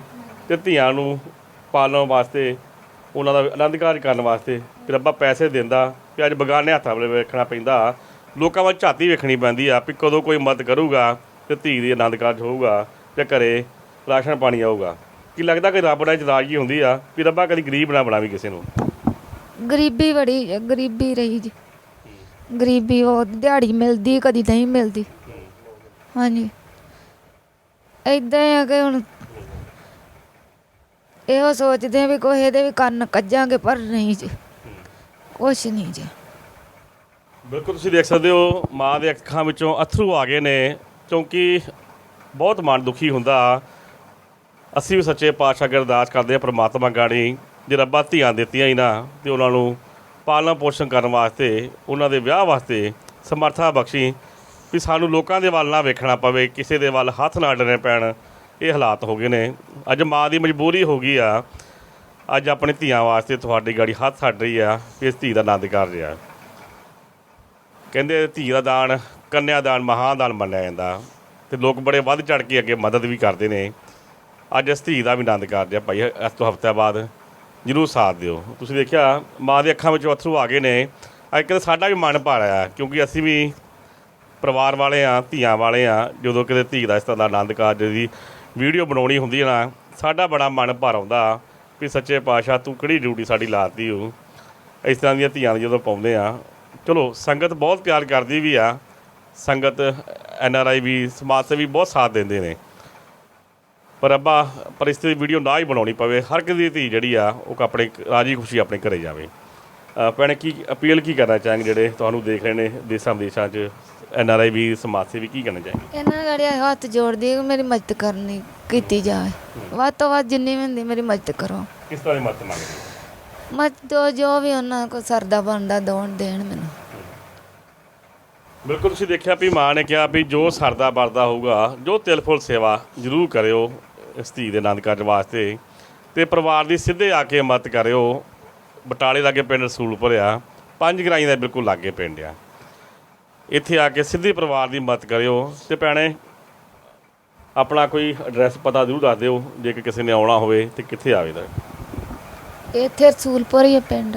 ਤੇ ਧੀਆਂ ਨੂੰ ਪਾਲਣ ਵਾਸਤੇ ਉਹਨਾਂ ਦਾ ਆਨੰਦ ਕਾਰਜ ਕਰਨ ਵਾਸਤੇ ਵੀ ਰੱਬਾ ਪੈਸੇ ਦਿੰਦਾ ਵੀ ਅੱਜ ਬਗਾਨੇ ਹੱਥਾਂ ਵਾਲੇ ਵੇਖਣਾ ਪੈਂਦਾ। ਲੋਕਾਂ ਵੱਲ ਝਾਤੀ ਵੇਖਣੀ ਪੈਂਦੀ ਆ ਵੀ ਕਦੋਂ ਕੋਈ ਮਦਦ ਕਰੂਗਾ ਤੇ ਧੀ ਦੀ ਆਨੰਦ ਕਾਰਜ ਹੋਊਗਾ ਤੇ ਘਰੇ ਰਾਸ਼ਨ ਪਾਣੀ ਆਊਗਾ। ਕੀ ਲੱਗਦਾ ਕਿ ਰੱਬ ਨਾਲ ਨਾਰਾਜ਼ਗੀ ਹੁੰਦੀ ਆ ਵੀ ਰੱਬਾ ਕਦੀ ਗਰੀਬ ਨਾ ਬਣਾਵੀ ਕਿਸੇ ਨੂੰ? ਗਰੀਬੀ ਬੜੀ ਹੈ, ਗਰੀਬੀ ਰਹੀ ਜੀ। ਗਰੀਬੀ ਉਹ ਦਿਹਾੜੀ ਮਿਲਦੀ ਕਦੀ ਨਹੀਂ ਮਿਲਦੀ। ਹਾਂਜੀ। ਏਦਾਂ ਆ ਕਿ ਹੁਣ ਇਹੋ ਸੋਚਦੇ ਵੀ ਕੋਈ ਇਹਦੇ ਵੀ ਕੰਨ ਕੱਜਾਂਗੇ, ਪਰ ਨਹੀਂ ਜੀ। ਕੁਛ ਨਹੀਂ ਜੀ। ਬਿਲਕੁਲ ਤੁਸੀਂ ਦੇਖ ਸਕਦੇ ਹੋ, ਮਾਂ ਦੇ ਅੱਖਾਂ ਵਿੱਚੋਂ ਅਥਰੂ ਆ ਗਏ ਨੇ, ਕਿਉਂਕਿ ਬਹੁਤ ਮਨ ਦੁਖੀ ਹੁੰਦਾ। ਅਸੀਂ ਵੀ ਸੱਚੇ ਪਾਤਸ਼ਾਹ ਅੱਗੇ ਅਰਦਾਸ ਕਰਦੇ ਆ, ਪ੍ਰਮਾਤਮਾ ਗਾਣੀ ਜੇ ਰੱਬਾ ਧੀਆਂ ਦਿੱਤੀਆਂ ਹੀ ਨਾ, ਤੇ ਉਹਨਾਂ ਨੂੰ ਪਾਲਣ ਪੋਸ਼ਣ ਕਰਨ ਵਾਸਤੇ, ਉਹਨਾਂ ਦੇ ਵਿਆਹ ਵਾਸਤੇ ਸਮਰਥਾ ਬਖਸ਼ੀ, ਵੀ ਸਾਨੂੰ ਲੋਕਾਂ ਦੇ ਵੱਲ ਨਾ ਵੇਖਣਾ ਪਵੇ, ਕਿਸੇ ਦੇ ਵੱਲ ਹੱਥ ਨਾ ਡਰਨੇ ਪੈਣ। ਇਹ ਹਾਲਾਤ ਹੋ ਗਏ ਨੇ। ਅੱਜ ਮਾਂ ਦੀ ਮਜਬੂਰੀ ਹੋ ਗਈ ਆ। ਅੱਜ ਆਪਣੇ ਧੀਆਂ ਵਾਸਤੇ ਤੁਹਾਡੀ ਗਾੜੀ ਹੱਥ ਛੱਡ ਰਹੀ ਆ ਵੀ ਇਸ ਧੀ ਦਾ ਆਨੰਦ ਕਰ ਰਿਹਾ। ਕਹਿੰਦੇ ਧੀ ਦਾ ਦਾਨ, ਕੰਨਿਆ ਦਾਨ ਮਹਾਦਾਨ ਮੰਨਿਆ ਜਾਂਦਾ। ਤੇ ਲੋਕ ਬੜੇ ਵੱਧ ਚੜ ਕੇ ਅੱਗੇ ਮਦਦ ਵੀ ਕਰਦੇ ਨੇ। ਅੱਜ ਇਸ ਧੀ ਦਾ ਵੀ ਆਨੰਦ ਕਰਦੇ ਆ ਭਾਈ, ਇਸ ਤੋਂ ਹਫ਼ਤੇ ਬਾਅਦ ਜਰੂਰ ਸਾਥ ਦਿਓ। ਤੁਸੀਂ ਦੇਖਿਆ, ਮਾਂ ਦੇ ਅੱਖਾਂ ਵਿੱਚ ਅਥਰੂ ਆ ਗਏ ਨੇ। ਅੱਜ ਕਹਿੰਦੇ ਸਾਡਾ ਵੀ ਮਨ ਭਰ ਆਇਆ ਕਿਉਂਕਿ ਅਸੀਂ ਵੀ ਪਰਿਵਾਰ ਵਾਲੇ ਆ, ਧੀਆਂ ਵਾਲੇ ਆ, ਜਦੋਂ ਕਿਤੇ ਧੀ ਦਾ ਇਸ ਤਰ੍ਹਾਂ ਦਾ ਆਨੰਦ ਕਾਰਜ ਦੀ ਵੀਡੀਓ ਬਣਾਉਣੀ ਹੁੰਦੀ ਹੈ ਨਾ, ਸਾਡਾ ਬੜਾ ਮਨ ਭਰ ਆਉਂਦਾ ਵੀ ਸੱਚੇ ਪਾਤਸ਼ਾਹ ਤੂੰ ਕਿਹੜੀ ਡਿਊਟੀ ਸਾਡੀ ਲਾਤੀ ਹੋ ਇਸ ਤਰ੍ਹਾਂ ਦੀਆਂ ਧੀਆਂ ਜਦੋਂ ਪਾਉਂਦੇ ਆ, ਚਲੋ ਸੰਗਤ ਬਹੁਤ ਪਿਆਰ ਕਰਦੀ ਵੀ ਆ, ਸੰਗਤ ਐਨ ਆਰ ਆਈ ਵੀ, ਸਮਾਜ ਸੇਵੀ ਬਹੁਤ ਸਾਥ ਦਿੰਦੇ ਨੇ। ਪਰ ਅੱਬਾ, ਪਰ ਇਸ ਤੇ ਵੀਡੀਓ ਨਾ ਹੀ ਬਣਾਉਣੀ ਪਵੇ, ਹਰ ਕਿਸੇ ਦੀ ਧੀ ਜਿਹੜੀ ਆ, ਉਹ ਆਪਣੇ ਰਾਜੀ ਖੁਸ਼ੀ ਆਪਣੇ ਘਰੇ ਜਾਵੇ। ਭੈਣੇ ਕੀ ਅਪੀਲ ਕੀ ਕਰਨਾ ਚਾਹਾਂਗੇ ਜਿਹੜੇ ਤੁਹਾਨੂੰ ਦੇਖ ਰਹੇ ਨੇ ਦੇਸਾਂ ਵਿਦੇਸ਼ਾਂ 'ਚ? ਐਨ ਆਰ ਆਈ ਵੀ ਸਮਾਜ ਸੇਵੀ ਕੀ ਕਰਨਾ ਚਾਹਾਂਗੇ ਇਹਨਾਂ ਗੜਿਆ ਹੱਥ ਜੋੜਦੀ ਹੈ ਕਿ ਮੇਰੀ ਮਦਦ ਕਰਨੀ ਕੀਤੀ ਜਾਏ। ਵੱਧ ਤੋਂ ਵੱਧ ਜਿੰਨੀ ਵੀ ਹੁੰਦੀ ਮੇਰੀ ਮਦਦ ਕਰੋ। ਕਿਸ ਤਰ੍ਹਾਂ ਦੀ ਮਦਦ ਮੰਗਦੇ ਮਦਦ ਜੋ ਵੀ ਉਹਨਾਂ ਕੋ ਸਰਦਾ ਬਣਦਾ ਦੋਣ ਦੇਣ ਮੈਨੂੰ। ਬਿਲਕੁਲ ਤੁਸੀਂ ਦੇਖਿਆ ਵੀ ਮਾਂ ਨੇ ਕਿਹਾ ਵੀ ਜੋ ਸਰਦਾ ਵਰਦਾ ਹੋਊਗਾ ਜੋ ਤਿਲ ਫੁੱਲ ਸੇਵਾ ਜ਼ਰੂਰ ਕਰਿਓ ਇਸ ਧੀ ਦੇ ਆਨੰਦ ਕਾਰਜ ਵਾਸਤੇ। ਤੇ ਪਰਿਵਾਰ ਦੀ ਸਿੱਧੇ ਆ ਕੇ ਮਦਦ ਕਰਿਓ। ਬਟਾਲੇ ਲਾਗੇ ਪਿੰਡ ਰਸੂਲਪੁਰ ਆ। ਪੰਜ ਗਰਾਈ ਦਾ ਬਿਲਕੁਲ ਲਾਗੇ ਪਿੰਡ ਆ। ਇੱਥੇ ਆ ਕੇ ਸਿੱਧੇ ਪਰਿਵਾਰ ਦੀ ਮਦਦ ਕਰਿਓ ਤੇ ਭੈਣੇ ਆਪਣਾ ਕੋਈ ਐਡਰੈਸ ਪਤਾ ਜ਼ਰੂਰ ਦੱਸ ਦਿਓ ਜੇ ਕਿ ਕਿਸੇ ਨੇ ਆਉਣਾ ਹੋਵੇ ਤੇ ਕਿੱਥੇ ਆਵੇ ਦਾ ਇੱਥੇ ਰਸੂਲਪੁਰ ਹੀ ਹੈ ਪਿੰਡ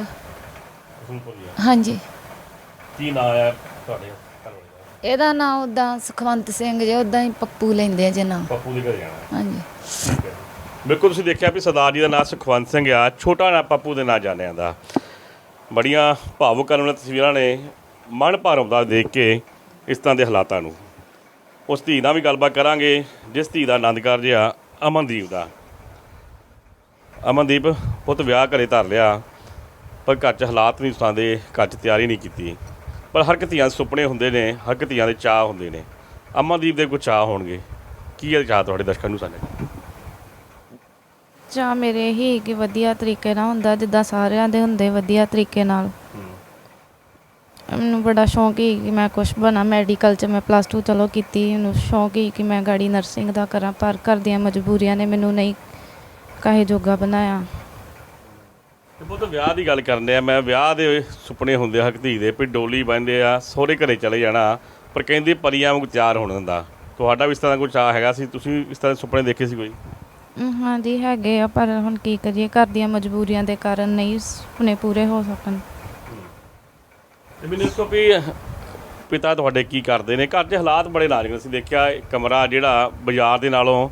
ਹਾਂਜੀ। ਕੀ ਨਾਂ ਆ ਤੁਹਾਡੇ? ਦਾ ਇਹਦਾ ਨਾਮ ਉਦਾਂ ਸੁਖਵੰਤ ਸਿੰਘ ਜੇ ਉਦਾਂ ਹੀ ਪੱਪੂ ਲੈਂਦੇ ਆ ਜੇ ਨਾਮ। ਪੱਪੂ ਦੇ ਘਰੇ ਜਾਣਾ। ਹਾਂਜੀ। ਠੀਕ ਹੈ ਬਿਲਕੁਲ ਤੁਸੀਂ ਦੇਖਿਆ ਵੀ ਸਰਦਾਰ ਜੀ ਦਾ ਨਾਮ ਸੁਖਵੰਤ ਸਿੰਘ ਆ ਛੋਟਾ ਨਾ ਪੱਪੂ ਦੇ ਨਾਂ ਜਾਣਿਆ ਜਾਂਦਾ ਬੜੀਆਂ ਭਾਵੁਕ ਕਰਨ ਵਾਲੀਆਂ ਤਸਵੀਰਾਂ ਨੇ। ਮਨ ਭਰ ਆਉਂਦਾ ਦੇਖ ਕੇ ਇਸ ਤਰ੍ਹਾਂ ਦੇ ਹਾਲਾਤਾਂ ਨੂੰ। ਉਸ ਧੀ ਨਾਲ ਵੀ ਗੱਲਬਾਤ ਕਰਾਂਗੇ, ਜਿਸ ਧੀ ਦਾ ਆਨੰਦ ਕਾਰਜ ਆ ਅਮਨਦੀਪ ਦਾ। ਅਮਨਦੀਪ ਪੁੱਤ ਵਿਆਹ ਘਰੇ ਧਰ ਲਿਆ, ਪਰ ਘਰ 'ਚ ਹਾਲਾਤ ਨਹੀਂ ਸੁਣਾਉਂਦੇ ਘਰ 'ਚ ਤਿਆਰੀ ਨਹੀਂ ਕੀਤੀ। ਪਰ ਹਰ ਇੱਕ ਧੀਆਂ ਦੇ ਸੁਪਨੇ ਹੁੰਦੇ ਨੇ, ਹਰ ਇੱਕ ਧੀਆਂ ਦੇ ਚਾਹ ਹੁੰਦੇ ਨੇ। ਅਮਨਦੀਪ ਦੇ ਕੋਈ ਚਾਹ ਹੋਣਗੇ? ਕੀ ਹੈ ਚਾਹ ਤੁਹਾਡੇ ਦਰਸ਼ਕਾਂ ਨੂੰ ਸਾਡੇ ਚਾਹ ਮੇਰੇ ਹੀ ਕਿ ਵਧੀਆ ਤਰੀਕੇ ਨਾਲ ਹੁੰਦਾ, ਜਿੱਦਾਂ ਸਾਰਿਆਂ ਦੇ ਹੁੰਦੇ ਵਧੀਆ ਤਰੀਕੇ ਨਾਲ। ਮੈਨੂੰ ਬੜਾ ਸ਼ੌਂਕ ਹੀ ਕਿ ਮੈਂ ਕੁਝ ਬਣਾ ਮੈਡੀਕਲ ਚ ਮੈਂ ਪਲੱਸ 2 ਚਲੋ ਕੀਤੀ। ਮੈਨੂੰ ਸ਼ੌਂਕ ਹੀ ਕਿ ਮੈਂ ਗਾੜੀ ਨਰਸਿੰਗ ਦਾ ਕਰਾਂ ਪਰ ਘਰ ਦੀਆਂ ਮਜਬੂਰੀਆਂ ਨੇ ਮੈਨੂੰ ਨਹੀਂ ਕਾਹੇ ਜੋਗਾ ਬਣਾਇਆ। ਤੇ ਪੁੱਤ ਵਿਆਹ ਦੀ ਗੱਲ ਕਰਨੇ ਆ ਮੈਂ ਵਿਆਹ ਦੇ ਸੁਪਨੇ ਹੁੰਦੇ ਆ ਹਕ ਧੀ ਦੇ ਵੀ ਡੋਲੀ ਬੰਦੇ ਆ ਸਹੁਰੇ ਘਰੇ ਚਲੇ ਜਾਣਾ ਪਰ ਕਹਿੰਦੇ ਪਰੀਆਂ ਵਾਂਗ ਤਿਆਰ ਹੋਣ ਦਿੰਦਾ। ਤੁਹਾਡਾ ਵੀ ਇਸ ਤਰ੍ਹਾਂ ਕੋਈ ਚਾਹ ਹੈਗਾ ਸੀ? ਤੁਸੀਂ ਇਸ ਤਰ੍ਹਾਂ ਦੇ ਸੁਪਨੇ ਦੇਖੇ ਸੀ ਕੋਈ? ਹਾਂਜੀ ਹੈਗੇ ਆ ਪਰ ਹੁਣ ਕੀ ਕਰੀਏ? ਘਰ ਦੀਆਂ ਮਜਬੂਰੀਆਂ ਦੇ ਕਾਰਨ ਨਹੀਂ ਸੁਪਨੇ ਪੂਰੇ ਹੋ ਸਕਣ। ਤੇ ਮੈਨੂੰ ਦੱਸੋ ਵੀ ਪਿਤਾ ਤੁਹਾਡੇ ਕੀ ਕਰਦੇ ਨੇ? ਘਰ ਦੇ ਹਾਲਾਤ ਬੜੇ ਨਾਜ਼ੁਕ ਨੇ। ਅਸੀਂ ਦੇਖਿਆ ਇਹ ਕਮਰਾ ਜਿਹੜਾ ਬਾਜ਼ਾਰ ਦੇ ਨਾਲੋਂ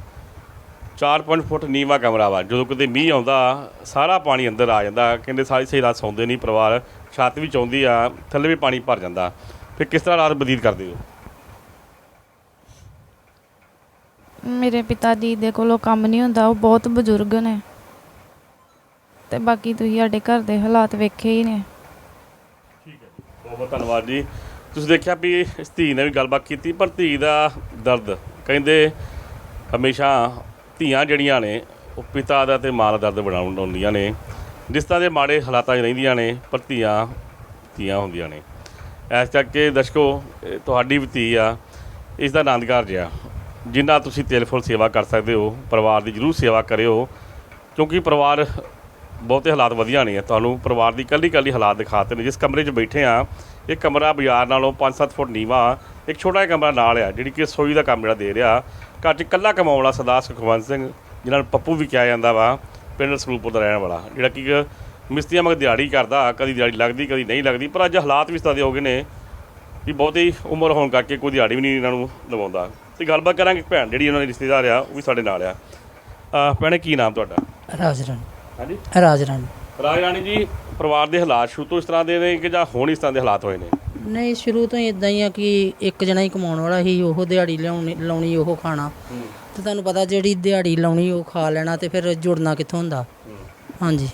4.5 ਫੁੱਟ ਨੀਵਾ ਕਮਰਾ ਵਾ। ਜਦੋਂ ਕਿਤੇ ਮੀਂਹ ਆਉਂਦਾ, ਸਾਰਾ ਪਾਣੀ ਅੰਦਰ ਆ ਜਾਂਦਾ। ਕਹਿੰਦੇ ਸਾਰੀ ਸਹੀ ਰਾਤ ਸੌਂਦੇ ਨਹੀਂ, ਪਰਿਵਾਰ ਛੱਤ ਵੀ ਚੌਂਦੀ ਆ, ਥੱਲੇ ਵੀ ਪਾਣੀ ਭਰ ਜਾਂਦਾ। ਫਿਰ ਕਿਸ ਤਰ੍ਹਾਂ ਰਾਤ ਬਤੀਤ ਕਰਦੇ ਹੋ? ਮੇਰੇ ਪਿਤਾ ਜੀ ਦੇ ਕੋਲੋਂ ਕੰਮ ਨਹੀਂ ਹੁੰਦਾ, ਉਹ ਬਹੁਤ ਬਜ਼ੁਰਗ ਨੇ। ਤੇ ਬਾਕੀ ਤੁਸੀਂ ਸਾਡੇ ਘਰ ਦੇ ਹਾਲਾਤ ਵੇਖੇ ਹੀ ਨੇ। ਬਹੁਤ ਬਹੁਤ ਧੰਨਵਾਦ ਜੀ। ਤੁਸੀਂ ਦੇਖਿਆ ਵੀ ਇਸ ਧੀ ਨੇ ਵੀ ਗੱਲਬਾਤ ਕੀਤੀ, ਪਰ ਧੀ ਦਾ ਦਰਦ ਕਹਿੰਦੇ ਹਮੇਸ਼ਾ ਧੀਆਂ ਜਿਹੜੀਆਂ ਨੇ, ਉਹ ਪਿਤਾ ਦਾ ਤੇ ਮਾਂ ਦਾ ਦਰਦ ਬਣਾਉਂਦੀਆਂ ਨੇ। ਜਿਸ ਤਰ੍ਹਾਂ ਦੇ ਮਾੜੇ ਹਾਲਾਤਾਂ 'ਚ ਰਹਿੰਦੀਆਂ ਨੇ, ਪਰ ਧੀਆਂ ਧੀਆਂ ਹੁੰਦੀਆਂ ਨੇ। ਇਸ ਕਰਕੇ ਦਰਸ਼ਕੋ, ਇਹ ਤੁਹਾਡੀ ਵੀ ਧੀ ਆ, ਇਸ ਦਾ ਆਨੰਦ ਕਾਰਜ ਆ। ਜਿੰਨਾ ਤੁਸੀਂ ਤਿਲ ਸੇਵਾ ਕਰ ਸਕਦੇ ਹੋ, ਪਰਿਵਾਰ ਦੀ ਜਰੂਰ ਸੇਵਾ ਕਰਿਓ, ਕਿਉਂਕਿ ਪਰਿਵਾਰ ਬਹੁਤੇ ਹਾਲਾਤ ਵਧੀਆ ਨਹੀਂ ਹੈ ਤੁਹਾਨੂੰ ਪਰਿਵਾਰ ਦੀ ਕੱਲੀ ਕੱਲੀ ਹਾਲਾਤ ਦਿਖਾਤੇ ਨੇ। ਜਿਸ ਕਮਰੇ 'ਚ ਬੈਠੇ ਆ ਇਹ ਕਮਰਾ ਬਾਜ਼ਾਰ ਨਾਲੋਂ 5-7 ਫੁੱਟ ਨੀਵਾ, ਇੱਕ ਛੋਟਾ ਜਿਹਾ ਕਮਰਾ ਨਾਲ ਆ, ਜਿਹੜੀ ਕਿ ਰਸੋਈ ਦਾ ਕੰਮ ਜਿਹੜਾ ਦੇ ਰਿਹਾ। ਘਰ 'ਚ ਇਕੱਲਾ ਕਮਾਉਣ ਵਾਲਾ ਸਰਦਾਰ ਸੁਖਵੰਤ ਸਿੰਘ ਜਿਹਨਾਂ ਨੂੰ ਪੱਪੂ ਵੀ ਕਿਹਾ ਜਾਂਦਾ ਵਾ, ਪਿੰਡ ਸਰੂਪੁਰ ਦਾ ਰਹਿਣ ਵਾਲਾ। ਜਿਹੜਾ ਕਿ ਇੱਕ ਮਿਸਤਰੀਆਂ ਮਗ ਦਿਹਾੜੀ ਕਰਦਾ, ਕਦੀ ਦਿਹਾੜੀ ਲੱਗਦੀ, ਕਦੀ ਨਹੀਂ ਲੱਗਦੀ, ਪਰ ਅੱਜ ਹਾਲਾਤ ਵੀ ਇਸ ਤਰ੍ਹਾਂ ਦੇ ਹੋ ਗਏ ਨੇ ਕਿ ਬਹੁਤੀ ਉਮਰ ਹੋਣ ਕਰਕੇ ਕੋਈ ਦਿਹਾੜੀ ਵੀ ਨਹੀਂ ਇਹਨਾਂ ਨੂੰ ਲਵਾਉਂਦਾ ਤੇ ਗੱਲਬਾਤ ਕਰਾਂਗੇ ਭੈਣ ਜਿਹੜੀ ਉਹਨਾਂ ਦੀ ਰਿਸ਼ਤੇਦਾਰ ਆ, ਉਹ ਵੀ ਸਾਡੇ ਨਾਲ ਆ। ਭੈਣੇ, ਕੀ ਨਾਮ ਤੁਹਾਡਾ? ਰਾਜ ਹਾਂਜੀ? ਰਾਜ ਰਾਣੀ ਰਾਜ ਰਾਣੀ ਜੀ ਪਰਿਵਾਰ ਦੇ ਹਾਲਾਤ ਸ਼ੁਰੂ ਤੋਂ ਇਸ ਤਰ੍ਹਾਂ ਦੇ ਨੇ ਕਿ ਜਾਂ ਹੁਣ ਇਸ ਤਰ੍ਹਾਂ ਦੇ ਹਾਲਾਤ ਹੋਏ ਨੇ? ਨਹੀਂ ਸ਼ੁਰੂ ਤੋਂ ਹੀ ਇਦਾਂ ਹੀ ਆ ਕਿ ਇੱਕ ਜਣਾ ਹੀ ਕਮਾਉਣ ਵਾਲਾ ਸੀ ਉਹ ਦਿਹਾੜੀ ਲਿਆਉਣੀ ਲਾਉਣੀ ਉਹ ਖਾਣਾ। ਤੇ ਤੁਹਾਨੂੰ ਪਤਾ ਜਿਹੜੀ ਦਿਹਾੜੀ ਲਾਉਣੀ ਉਹ ਖਾ ਲੈਣਾ ਤੇ ਫਿਰ ਜੁੜਨਾ ਕਿੱਥੋਂ ਹੁੰਦਾ? ਹਾਂਜੀ।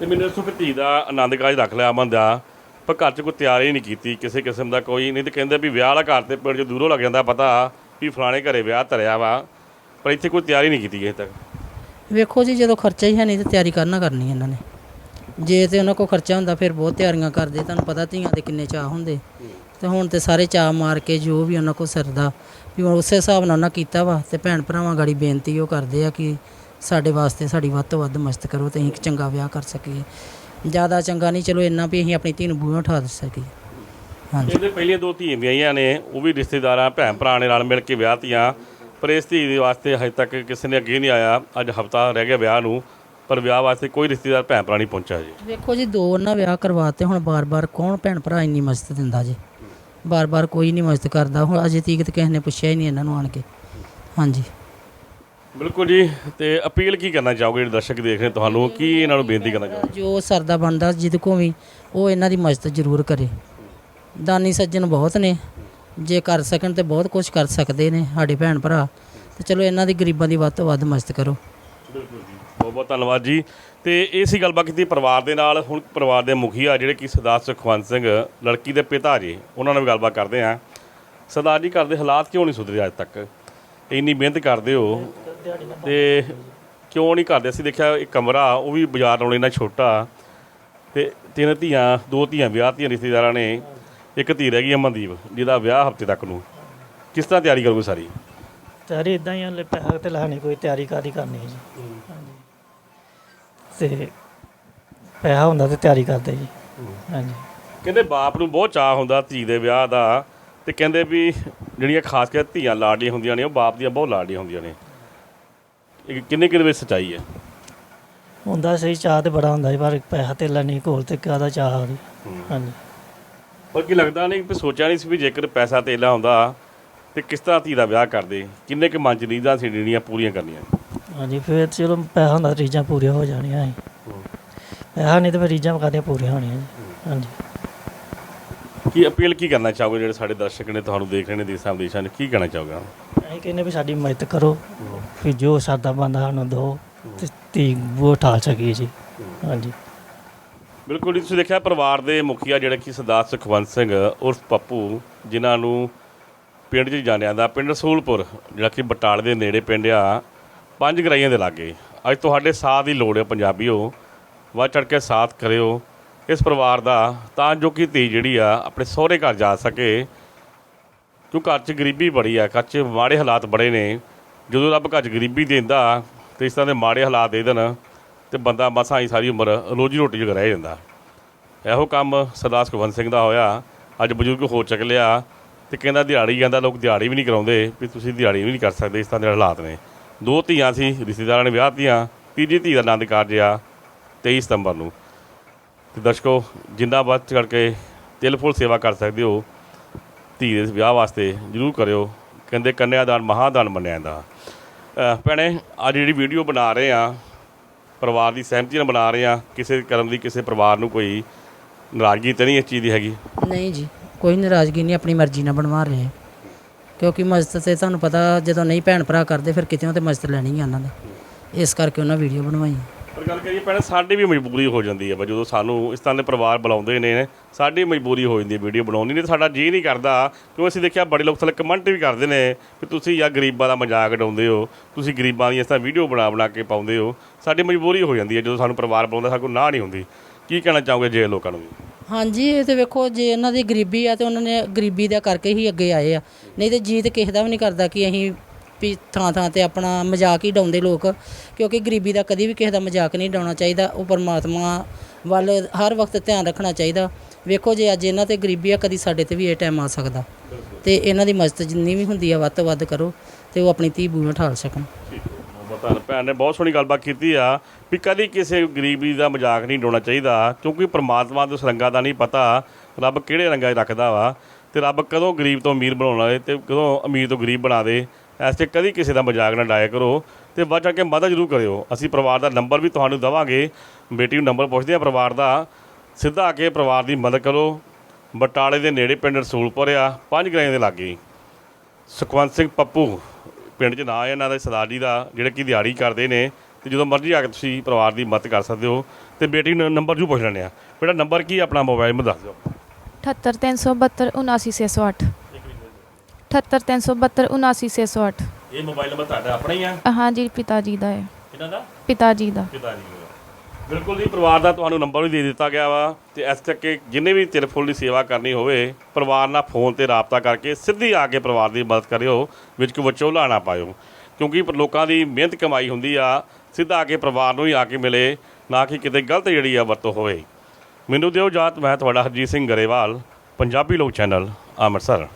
ਤੇ ਮੈਨੂੰ ਕਿ ਧੀ ਦਾ ਆਨੰਦ ਕਾਜ ਰੱਖ ਲਿਆ ਅਮਨ ਦਾ ਪਰ ਘਰ 'ਚ ਕੋਈ ਤਿਆਰੀ ਨਹੀਂ ਕੀਤੀ ਕਿਸੇ ਕਿਸਮ ਦਾ ਕੋਈ ਨਹੀਂ ਤੇ ਕਹਿੰਦੇ ਵੀ ਵਿਆਹ ਵਾਲਾ ਘਰ ਤੇ ਪਿੰਡ 'ਚ ਦੂਰੋਂ ਲੱਗ ਜਾਂਦਾ ਪਤਾ ਵੀ ਫਲਾਣੇ ਘਰੇ ਵਿਆਹ ਧਰਿਆ ਵਾ ਪਰ ਇੱਥੇ ਕੋਈ ਤਿਆਰੀ ਨਹੀਂ ਕੀਤੀ ਅਜੇ ਤੱਕ। ਵੇਖੋ ਜੀ, ਜਦੋਂ ਖਰਚਾ ਹੀ ਹੈ ਨਹੀਂ ਤੇ ਤਿਆਰੀ ਕਰਨਾ ਕਰਨੀ ਇਹਨਾਂ ਨੇ। ਜੇ ਤੇ ਉਹਨਾਂ ਕੋਲ ਖਰਚਾ ਹੁੰਦਾ, ਫਿਰ ਬਹੁਤ ਤਿਆਰੀਆਂ ਕਰਦੇ। ਤੁਹਾਨੂੰ ਪਤਾ ਧੀਆਂ ਦੇ ਕਿੰਨੇ ਚਾਹ ਹੁੰਦੇ। ਤੇ ਹੁਣ ਤੇ ਸਾਰੇ ਚਾਹ ਮਾਰ ਕੇ ਜੋ ਵੀ ਉਹਨਾਂ ਕੋਲ ਸਰਦਾ, ਵੀ ਉਸੇ ਹਿਸਾਬ ਨਾਲ ਉਹਨਾਂ ਕੀਤਾ ਵਾ, ਤੇ ਭੈਣ ਭਰਾਵਾਂ ਗਾੜੀ ਬੇਨਤੀ ਉਹ ਕਰਦੇ ਆ ਕਿ ਸਾਡੇ ਵਾਸਤੇ ਸਾਡੀ ਵੱਧ ਤੋਂ ਵੱਧ ਮਸਤ ਕਰੋ ਤੇ ਅਸੀਂ ਇੱਕ ਚੰਗਾ ਵਿਆਹ ਕਰ ਸਕੀਏ। ਜ਼ਿਆਦਾ ਚੰਗਾ ਨਹੀਂ, ਚਲੋ ਇੰਨਾ ਵੀ ਅਸੀਂ ਆਪਣੀ ਧੀ ਨੂੰ ਬੂਹੇ ਉਠਾ ਸਕੀਏ। ਹਾਂਜੀ। ਇਹਦੇ ਪਹਿਲੀਆਂ ਦੋ ਧੀਆਂ ਵਿਆਹੀਆਂ ਨੇ, ਉਹ ਵੀ ਰਿਸ਼ਤੇਦਾਰਾਂ, ਭੈਣ ਭਰਾ ਨੇ ਨਾਲ ਮਿਲ ਕੇ ਵਿਆਹ ਤੀਆਂ। ਪਰ ਇਸ ਧੀ ਦੇ ਵਾਸਤੇ ਹਜੇ ਤੱਕ ਕਿਸੇ ਨੇ ਅੱਗੇ ਨਹੀਂ ਆਇਆ। ਅੱਜ ਹਫਤਾ ਰਹਿ ਗਿਆ ਵਿਆਹ ਨੂੰ ਪਰ ਵਿਆਹ ਵਾਸਤੇ ਕੋਈ ਰਿਸ਼ਤੇਦਾਰ ਭੈਣ ਭਰਾ ਨਹੀਂ ਪਹੁੰਚਿਆ ਜੀ। ਵੇਖੋ ਜੀ ਦੋ ਉਹਨਾਂ ਵਿਆਹ ਕਰਵਾਤੇ ਹੁਣ ਬਾਰ-ਬਾਰ ਕੌਣ ਭੈਣ ਭਰਾ ਇੰਨੀ ਮਦਦ ਦਿੰਦਾ ਜੀ? ਬਾਰ-ਬਾਰ ਕੋਈ ਨਹੀਂ ਮਦਦ ਕਰਦਾ। ਹੁਣ ਅਜੇ ਤੀਕ ਤੇ ਕਿਸੇ ਨੇ ਪੁੱਛਿਆ ਹੀ ਨਹੀਂ ਇਹਨਾਂ ਨੂੰ ਆਣ ਕੇ। ਹਾਂਜੀ। ਬਿਲਕੁਲ ਜੀ ਤੇ ਅਪੀਲ ਕੀ ਕਰਨਾ ਚਾਹੋਗੇ ਜਿਹੜੇ ਦਰਸ਼ਕ ਦੇਖ ਰਹੇ ਤੁਹਾਨੂੰ? ਕੀ ਇਹਨਾਂ ਨੂੰ ਬੇਨਤੀ ਕਰਨਾ ਚਾਹੋਗੇ? ਜੋ ਸਰਦਾ ਬਣਦਾ ਜਿਹਦੇ ਕੋ ਵੀ ਉਹ ਇਹਨਾਂ ਦੀ ਮਦਦ ਜ਼ਰੂਰ ਕਰੇ। ਦਾਨੀ ਸੱਜਣ ਬਹੁਤ ਨੇ। ਜੇ ਕਰ ਸਕਣ ਤੇ ਬਹੁਤ ਕੁਝ ਕਰ ਸਕਦੇ ਨੇ ਸਾਡੇ ਭੈਣ ਭਰਾ। ਤੇ ਚਲੋ ਇਹਨਾਂ ਦੀ ਗਰੀਬਾਂ ਦੀ ਵੱਧ ਤੋਂ ਵੱਧ ਮਦਦ ਕਰੋ। ਬਿਲਕੁਲ ਜੀ। ਬਹੁਤ ਬਹੁਤ ਧੰਨਵਾਦ ਜੀ। ਤੇ ਇਹ ਸੀ ਗੱਲਬਾਤ ਕੀਤੀ ਪਰਿਵਾਰ ਦੇ ਨਾਲ। ਹੁਣ ਪਰਿਵਾਰ ਦੇ ਮੁਖੀਆ ਜਿਹੜੇ ਕਿ ਸਰਦਾਰ ਸੁਖਵੰਤ ਸਿੰਘ, ਲੜਕੀ ਦੇ ਪਿਤਾ ਜੀ। ਉਹਨਾਂ ਨਾਲ ਵੀ ਗੱਲਬਾਤ ਕਰਦੇ ਹਾਂ। ਸਰਦਾਰ ਜੀ, ਘਰ ਦੇ ਹਾਲਾਤ ਕਿਉਂ ਨਹੀਂ ਸੁਧਰੇ ਅੱਜ ਤੱਕ? ਇੰਨੀ ਮਿਹਨਤ ਕਰਦੇ ਹੋ। ਤੇ ਕਿਉਂ ਨਹੀਂ ਕਰਦੇ? ਅਸੀਂ ਦੇਖਿਆ ਇੱਕ ਕਮਰਾ, ਉਹ ਵੀ ਬਾਜ਼ਾਰ ਨਾਲੋਂ ਇੰਨਾ ਛੋਟਾ। ਤੇ ਤਿੰਨ ਧੀਆਂ, ਦੋ ਧੀਆਂ, ਵਿਆਹ ਧੀਆਂ ਰਿਸ਼ਤੇਦਾਰਾਂ ਨੇ। ਇੱਕ ਧੀ ਰਹਿ ਗਈ ਅਮਨਦੀਪ ਜਿਹਦਾ ਵਿਆਹ ਹਫ਼ਤੇ ਤੱਕ ਨੂੰ। ਕਿਸ ਤਰ੍ਹਾਂ ਤਿਆਰੀ ਕਰੋਗੇ ਸਾਰੀ? ਤਿਆਰੀ ਇਦਾਂ ਹੀ ਆ, ਹਲੇ ਪੈਸਾ ਤੇ ਲੈਣੀ ਕੋਈ ਤਿਆਰੀ ਕਾਦੀ ਕਰਨੀ ਹੈ ਜੀ। ਹਾਂਜੀ ਤੇ ਪੈਸਾ ਹੁੰਦਾ ਤੇ ਤਿਆਰੀ ਕਰਦੇ ਜੀ। ਹਾਂਜੀ। ਕਹਿੰਦੇ ਬਾਪ ਨੂੰ ਬਹੁਤ ਚਾਹ ਹੁੰਦਾ ਧੀ ਦੇ ਵਿਆਹ ਦਾ ਤੇ ਕਹਿੰਦੇ ਵੀ ਜਿਹੜੀਆਂ ਖਾਸ ਕਰ ਧੀਆਂ ਲਾਡੀਆਂ ਹੁੰਦੀਆਂ ਨੇ ਉਹ ਬਾਪ ਦੀਆਂ ਬਹੁਤ ਲਾਡੀਆਂ ਹੁੰਦੀਆਂ ਨੇ। ਇਹ ਕਿੰਨੇ ਕਿੰਨੇ ਵਿੱਚ ਸਚਾਈ ਹੈ? ਹੁੰਦਾ ਸਹੀ ਚਾਹ ਤੇ ਬੜਾ ਹੁੰਦਾ ਜੀ ਪਰ ਪੈਸਾ ਤੇ ਲੈਣੀ ਕੋਲ ਤੇ ਕਾਦਾ ਚਾਹ ਹਾਂਜੀ। ਪਰ ਕੀ ਲੱਗਦਾ ਨਹੀਂ ਵੀ ਸੋਚਿਆ ਨਹੀਂ ਸੀ ਵੀ ਜੇਕਰ ਪੈਸਾ ਤੇਲਾ ਹੁੰਦਾ ਤੇ ਕਿਸ ਤਰ੍ਹਾਂ ਧੀ ਦਾ ਵਿਆਹ ਕਰਦੇ ਕਿੰਨੇ ਕੁ ਮਨ ਚ ਰੀਝਾਂ ਸੀ ਜਿਹੜੀਆਂ ਪੂਰੀਆਂ ਕਰਨੀਆਂ? ਹਾਂਜੀ ਫਿਰ ਚਲੋ ਪੈਸਾ ਹੁੰਦਾ ਤਾਂ ਰੀਝਾਂ ਪੂਰੀਆਂ ਹੋ ਜਾਣੀਆਂ ਸੀ। ਪੈਸਾ ਨਹੀਂ ਤੇ ਫਿਰ ਰੀਝਾਂ ਪੂਰੀਆਂ ਹੋਣੀਆਂ ਜੀ? ਹਾਂਜੀ। ਕੀ ਅਪੀਲ ਕੀ ਕਰਨਾ ਚਾਹੋਗੇ ਜਿਹੜੇ ਸਾਡੇ ਦਰਸ਼ਕ ਨੇ ਤੁਹਾਨੂੰ ਦੇਖ ਰਹੇ ਨੇ ਦੇਸਾਂ ਵਿਦੇਸ਼ਾਂ ਨੇ ਕੀ ਕਹਿਣਾ ਚਾਹੋਗੇ? ਅਸੀਂ ਕਹਿੰਦੇ ਵੀ ਸਾਡੀ ਮਦਦ ਕਰੋ। ਵੀ ਜੋ ਸਾਦਾ ਬੰਦਾ ਸਾਨੂੰ ਦੋ ਤੇ ਧੀ ਉਹ ਠਾਲ ਸਕੀਏ ਜੀ। ਹਾਂਜੀ। ਬਿਲਕੁਲ ਜੀ, ਤੁਸੀਂ ਦੇਖਿਆ ਪਰਿਵਾਰ ਦੇ ਮੁਖੀਆ ਜਿਹੜੇ ਕਿ ਸਰਦਾਰ ਸੁਖਵੰਤ ਸਿੰਘ, ਉਰਫ ਪੱਪੂ, ਜਿਨ੍ਹਾਂ ਨੂੰ ਪਿੰਡ 'ਚ ਜਾਣਿਆ ਜਾਂਦਾ, ਪਿੰਡ ਸੂਲਪੁਰ ਜਿਹੜਾ ਕਿ ਬਟਾਲੇ ਦੇ ਨੇੜੇ ਪਿੰਡ ਆ, ਪੰਜ ਗਰਾਈਆਂ ਦੇ ਲਾਗੇ। ਅੱਜ ਤੁਹਾਡੇ ਸਾਥ ਦੀ ਲੋੜ ਹੈ ਪੰਜਾਬੀਓ, ਵੱਧ ਚੜ ਕੇ ਸਾਥ ਕਰਿਓ। ਇਸ ਪਰਿਵਾਰ ਦਾ ਤਾਂ ਜੋ ਕਿ ਧੀ ਜਿਹੜੀ ਆ, ਆਪਣੇ ਸਹੁਰੇ ਘਰ ਜਾ ਸਕੇ। ਕਿਉਂ ਘਰ 'ਚ ਗਰੀਬੀ ਬੜੀ ਆ, ਘਰ 'ਚ ਮਾੜੇ ਹਾਲਾਤ ਬੜੇ ਨੇ। ਜਦੋਂ ਰੱਬ ਘਰ 'ਚ ਗਰੀਬੀ ਦਿੰਦਾ, ਤੇ ਇਸ ਤਰ੍ਹਾਂ ਦੇ ਮਾੜੇ ਹਾਲਾਤ ਦੇ ਦੇਣ ਤੇ ਬੰਦਾ ਮਸਾਂ ਹੀ ਸਾਰੀ ਉਮਰ ਰੋਜੀ ਰੋਟੀ ਜੋਗਾ ਰਹਿ ਜਾਂਦਾ। ਇਹੋ ਕੰਮ ਸਰਦਾਰ ਸੁਖਵੰਤ ਸਿੰਘ ਦਾ ਹੋਇਆ। ਅੱਜ ਬਜ਼ੁਰਗ ਹੋ ਚੱਕ ਲਿਆ ਤੇ ਕਹਿੰਦਾ ਦਿਹਾੜੀ ਜਾਂਦਾ ਲੋਕ ਦਿਹਾੜੀ ਵੀ ਨਹੀਂ ਕਰਾਉਂਦੇ ਵੀ ਤੁਸੀਂ ਦਿਹਾੜੀ ਵੀ ਨਹੀਂ ਕਰ ਸਕਦੇ, ਇਸ ਤਰ੍ਹਾਂ ਦੇ ਹਾਲਾਤ ਨੇ। ਦੋ ਧੀਆਂ ਸੀ, ਰਿਸ਼ਤੇਦਾਰਾਂ ਨੇ ਵਿਆਹ ਤੀਆਂ ਤੀਜੀ ਧੀ ਦਾ ਆਨੰਦ ਕਾਰਜ ਆ 23 ਸਤੰਬਰ ਨੂੰ। ਤੇ ਦਰਸ਼ਕੋ ਜਿੰਨਾ ਵੱਧ ਕਰਕੇ ਤਿਲ ਫੁੱਲ ਸੇਵਾ ਕਰ ਸਕਦੇ ਹੋ, ਧੀ ਦੇ ਵਿਆਹ ਵਾਸਤੇ ਜ਼ਰੂਰ ਕਰਿਓ, ਕਹਿੰਦੇ ਕੰਨਿਆਦਾਨ ਮਹਾਦਾਨ ਮੰਨਿਆ ਜਾਂਦਾ। ਭੈਣੇ, ਅੱਜ ਜਿਹੜੀ ਵੀਡੀਓ ਬਣਾ ਰਹੇ ਆ ਪਰਿਵਾਰ ਦੀ ਸਹਿਮਤੀ ਨਾਲ ਬਣਾ ਰਹੇ ਆ ਕਿਸੇ ਕਰਮ ਦੀ ਕਿਸੇ ਪਰਿਵਾਰ ਨੂੰ ਕੋਈ ਨਾਰਾਜ਼ਗੀ ਤਾਂ ਨਹੀਂ ਇਸ ਚੀਜ਼ ਦੀ ਹੈਗੀ? ਨਹੀਂ ਜੀ, ਕੋਈ ਨਾਰਾਜ਼ਗੀ ਨਹੀਂ, ਆਪਣੀ ਮਰਜ਼ੀ ਨਾਲ ਬਣਵਾ ਰਹੇ ਕਿਉਂਕਿ ਮਦਦ ਤੇ ਤੁਹਾਨੂੰ ਪਤਾ ਜਦੋਂ ਨਹੀਂ ਭੈਣ ਭਰਾ ਕਰਦੇ, ਫਿਰ ਕਿਤੇ ਤੇ ਮਦਦ ਲੈਣੀ ਆ ਉਹਨਾਂ ਦਾ ਇਸ ਕਰਕੇ ਉਹਨਾਂ ਵੀਡੀਓ ਬਣਵਾਈ। ਪਰ ਗੱਲ ਕਰੀਏ ਭੈਣੇ, ਸਾਡੀ ਵੀ ਮਜਬੂਰੀ ਹੋ ਜਾਂਦੀ ਹੈ ਬਈ, ਜਦੋਂ ਸਾਨੂੰ ਇਸ ਤਰ੍ਹਾਂ ਦੇ ਪਰਿਵਾਰ ਬੁਲਾਉਂਦੇ ਨੇ ਸਾਡੀ ਮਜਬੂਰੀ ਹੋ ਜਾਂਦੀ ਹੈ ਵੀਡੀਓ ਬਣਾਉਣ ਦੀ। ਨਹੀਂ ਤਾਂ ਸਾਡਾ ਜੀ ਨਹੀਂ ਕਰਦਾ, ਕਿਉਂ ਅਸੀਂ ਦੇਖਿਆ ਬੜੇ ਲੋਕ ਥੱਲੇ ਕਮੈਂਟ ਵੀ ਕਰਦੇ ਨੇ ਕਿ ਤੁਸੀਂ ਯਾ ਗਰੀਬਾਂ ਦਾ ਮਜ਼ਾਕ ਉਡਾਉਂਦੇ ਹੋ, ਤੁਸੀਂ ਗਰੀਬਾਂ ਦੀ ਇਸ ਤਰ੍ਹਾਂ ਵੀਡੀਓ ਬਣਾ ਬਣਾ ਕੇ ਪਾਉਂਦੇ ਹੋ। ਸਾਡੀ ਮਜਬੂਰੀ ਹੋ ਜਾਂਦੀ ਹੈ ਜਦੋਂ ਸਾਨੂੰ ਪਰਿਵਾਰ ਬੁਲਾਉਂਦਾ, ਸਾਡੇ ਕੋਲ ਨਾ ਨਹੀਂ ਹੁੰਦੀ। ਕੀ ਕਹਿਣਾ ਚਾਹੋਗੇ ਜੇ ਲੋਕਾਂ ਨੂੰ? ਵੀ ਹਾਂਜੀ, ਇਹ ਤੇ ਵੇਖੋ, ਜੇ ਇਹਨਾਂ ਦੀ ਗਰੀਬੀ ਆ ਤੇ ਉਹਨਾਂ ਨੇ ਗਰੀਬੀ ਦਾ ਕਰਕੇ ਹੀ ਅੱਗੇ ਆਏ ਆ। ਨਹੀਂ ਤੇ ਜੀਤ ਕਿਸੇ ਦਾ ਵੀ ਨਹੀਂ ਕਰਦਾ ਕਿ ਅਸੀਂ ਵੀ ਥਾਂ ਥਾਂ ਤੇ ਆਪਣਾ ਮਜ਼ਾਕ ਹੀ ਡਾਉਂਦੇ ਲੋਕ, ਕਿਉਂਕਿ ਗਰੀਬੀ ਦਾ ਕਦੀ ਵੀ ਕਿਸੇ ਦਾ ਮਜ਼ਾਕ ਨਹੀਂ ਡਾਉਣਾ ਚਾਹੀਦਾ, ਉਹ ਪਰਮਾਤਮਾ ਵੱਲ ਹਰ ਵਕਤ ਧਿਆਨ ਰੱਖਣਾ ਚਾਹੀਦਾ। ਵੇਖੋ ਜੇ ਅੱਜ ਇਹਨਾਂ ਤੇ ਗਰੀਬੀ ਆ, ਕਦੀ ਸਾਡੇ ਤੇ ਵੀ ਇਹ ਟਾਈਮ ਆ ਸਕਦਾ। ਤੇ ਇਹਨਾਂ ਦੀ ਮਦਦ ਜਿੰਨੀ ਵੀ ਹੁੰਦੀ ਆ, ਵੱਧ ਤੋਂ ਵੱਧ ਕਰੋ ਤੇ ਉਹ ਆਪਣੀ ਧੀ ਬੂਹਾਂ ਠਾਲ ਸਕਣ। ਬਤਾ ਭੈਣ ਨੇ ਬਹੁਤ ਸੋਹਣੀ ਗੱਲਬਾਤ ਕੀਤੀ ਆ ਵੀ ਕਦੀ ਕਿਸੇ ਗਰੀਬੀ ਦਾ ਮਜ਼ਾਕ ਨਹੀਂ ਡਾਉਣਾ ਚਾਹੀਦਾ, ਕਿਉਂਕਿ ਪ੍ਰਮਾਤਮਾ ਦੇ ਉਸ ਰੰਗਾਂ ਦਾ ਨਹੀਂ ਪਤਾ ਰੱਬ ਕਿਹੜੇ ਰੰਗਾਂ 'ਚ ਰੱਖਦਾ ਵਾ ਤੇ ਰੱਬ ਕਦੋਂ ਗਰੀਬ ਤੋਂ ਅਮੀਰ ਬਣਾਉਣਾ ਹੈ ਤੇ ਕਦੋਂ ਅਮੀਰ ਤੋਂ ਗਰੀਬ ਬਣਾ ਦੇ। ਐਸੇ ਕਦੀ ਕਿਸੇ ਦਾ ਮਜ਼ਾਕ ਨਾ ਡਾਇਆ ਕਰੋ ਤੇ ਵੱਧ ਚੜ੍ਹ ਕੇ ਮਦਦ ਜ਼ਰੂਰ ਕਰਿਓ। ਅਸੀਂ ਪਰਿਵਾਰ ਦਾ ਨੰਬਰ ਵੀ ਤੁਹਾਨੂੰ ਦੇਵਾਂਗੇ। ਬੇਟੀ ਨੂੰ ਨੰਬਰ ਪੁੱਛਦੇ ਆ, ਪਰਿਵਾਰ ਦਾ। ਸਿੱਧਾ ਆ ਕੇ ਪਰਿਵਾਰ ਦੀ ਮਦਦ ਕਰੋ। ਬਟਾਲੇ ਦੇ ਨੇੜੇ ਪਿੰਡ ਰਸੂਲਪੁਰ ਆ, ਪੰਜ ਗਰਾਈਆਂ ਦੇ ਲਾਗੇ। ਸੁਖਵੰਤ ਸਿੰਘ ਪੱਪੂ, ਪਿੰਡ 'ਚ ਨਾਂ ਹੈ ਇਹਨਾਂ ਦਾ, ਸਰਦਾਰ ਜੀ ਦਾ, ਜਿਹੜੇ ਕਿ ਦਿਹਾੜੀ ਕਰਦੇ ਨੇ। ਤੇ ਜਦੋਂ ਮਰਜ਼ੀ ਆ ਕੇ ਤੁਸੀਂ ਪਰਿਵਾਰ ਦੀ ਮਦਦ ਕਰ ਸਕਦੇ ਹੋ। ਤੇ ਬੇਟੀ ਨੂੰ ਨੰਬਰ ਜੂ ਪੁੱਛ ਲੈਣੇ ਆ। ਬੇਟਾ, ਨੰਬਰ ਕੀ ਹੈ ਆਪਣਾ ਮੋਬਾਈਲ ਮੈਂ ਦੱਸ ਦਿਓ। 78372 79608 78372 79608 ਇਹ ਮੋਬਾਈਲ ਨੰਬਰ ਤੁਹਾਡਾ ਆਪਣਾ ਹੀ ਆ? ਹਾਂਜੀ ਪਿਤਾ ਜੀ ਦਾ ਹੈ। ਇਹਨਾਂ ਦਾ? ਪਿਤਾ ਜੀ ਦਾ। ਪਿਤਾ ਜੀ ਦਾ। ਬਿਲਕੁਲ ਜੀ ਪਰਿਵਾਰ ਦਾ ਤੁਹਾਨੂੰ ਨੰਬਰ ਵੀ ਦੇ ਦਿੱਤਾ ਗਿਆ ਵਾ ਤੇ ਇਸ ਕਰਕੇ ਜਿੰਨੇ ਵੀ ਟੈਲੀਫੋਨ ਦੀ ਸੇਵਾ ਕਰਨੀ ਹੋਵੇ ਪਰਿਵਾਰ ਨਾਲ ਫੋਨ ਤੇ ਰਾਬਤਾ ਕਰਕੇ ਸਿੱਧੀ ਆ ਕੇ ਪਰਿਵਾਰ ਦੀ ਮਦਦ ਕਰਿਓ ਵਿੱਚ ਕੋ ਵਿਚੋਲਾ ਨਾ ਪਾਇਓ। ਕਿਉਂਕਿ ਲੋਕਾਂ ਦੀ ਮਿਹਨਤ ਕਮਾਈ ਹੁੰਦੀ ਆ ਸਿੱਧਾ ਆ ਕੇ ਪਰਿਵਾਰ ਨੂੰ ਹੀ ਆ ਕੇ ਮਿਲੇ ਨਾ ਕਿ ਕਿਤੇ ਗਲਤ ਜਿਹੜੀ ਆ ਵਰਤੋਂ ਹੋਵੇ। ਮੈਨੂੰ ਦਿਓ ਜਾਤ ਮੈਂ ਤੁਹਾਡਾ ਹਰਜੀਤ ਸਿੰਘ ਗਰੇਵਾਲ ਪੰਜਾਬੀ ਲੋਕ ਚੈਨਲ ਅੰਮ੍ਰਿਤਸਰ।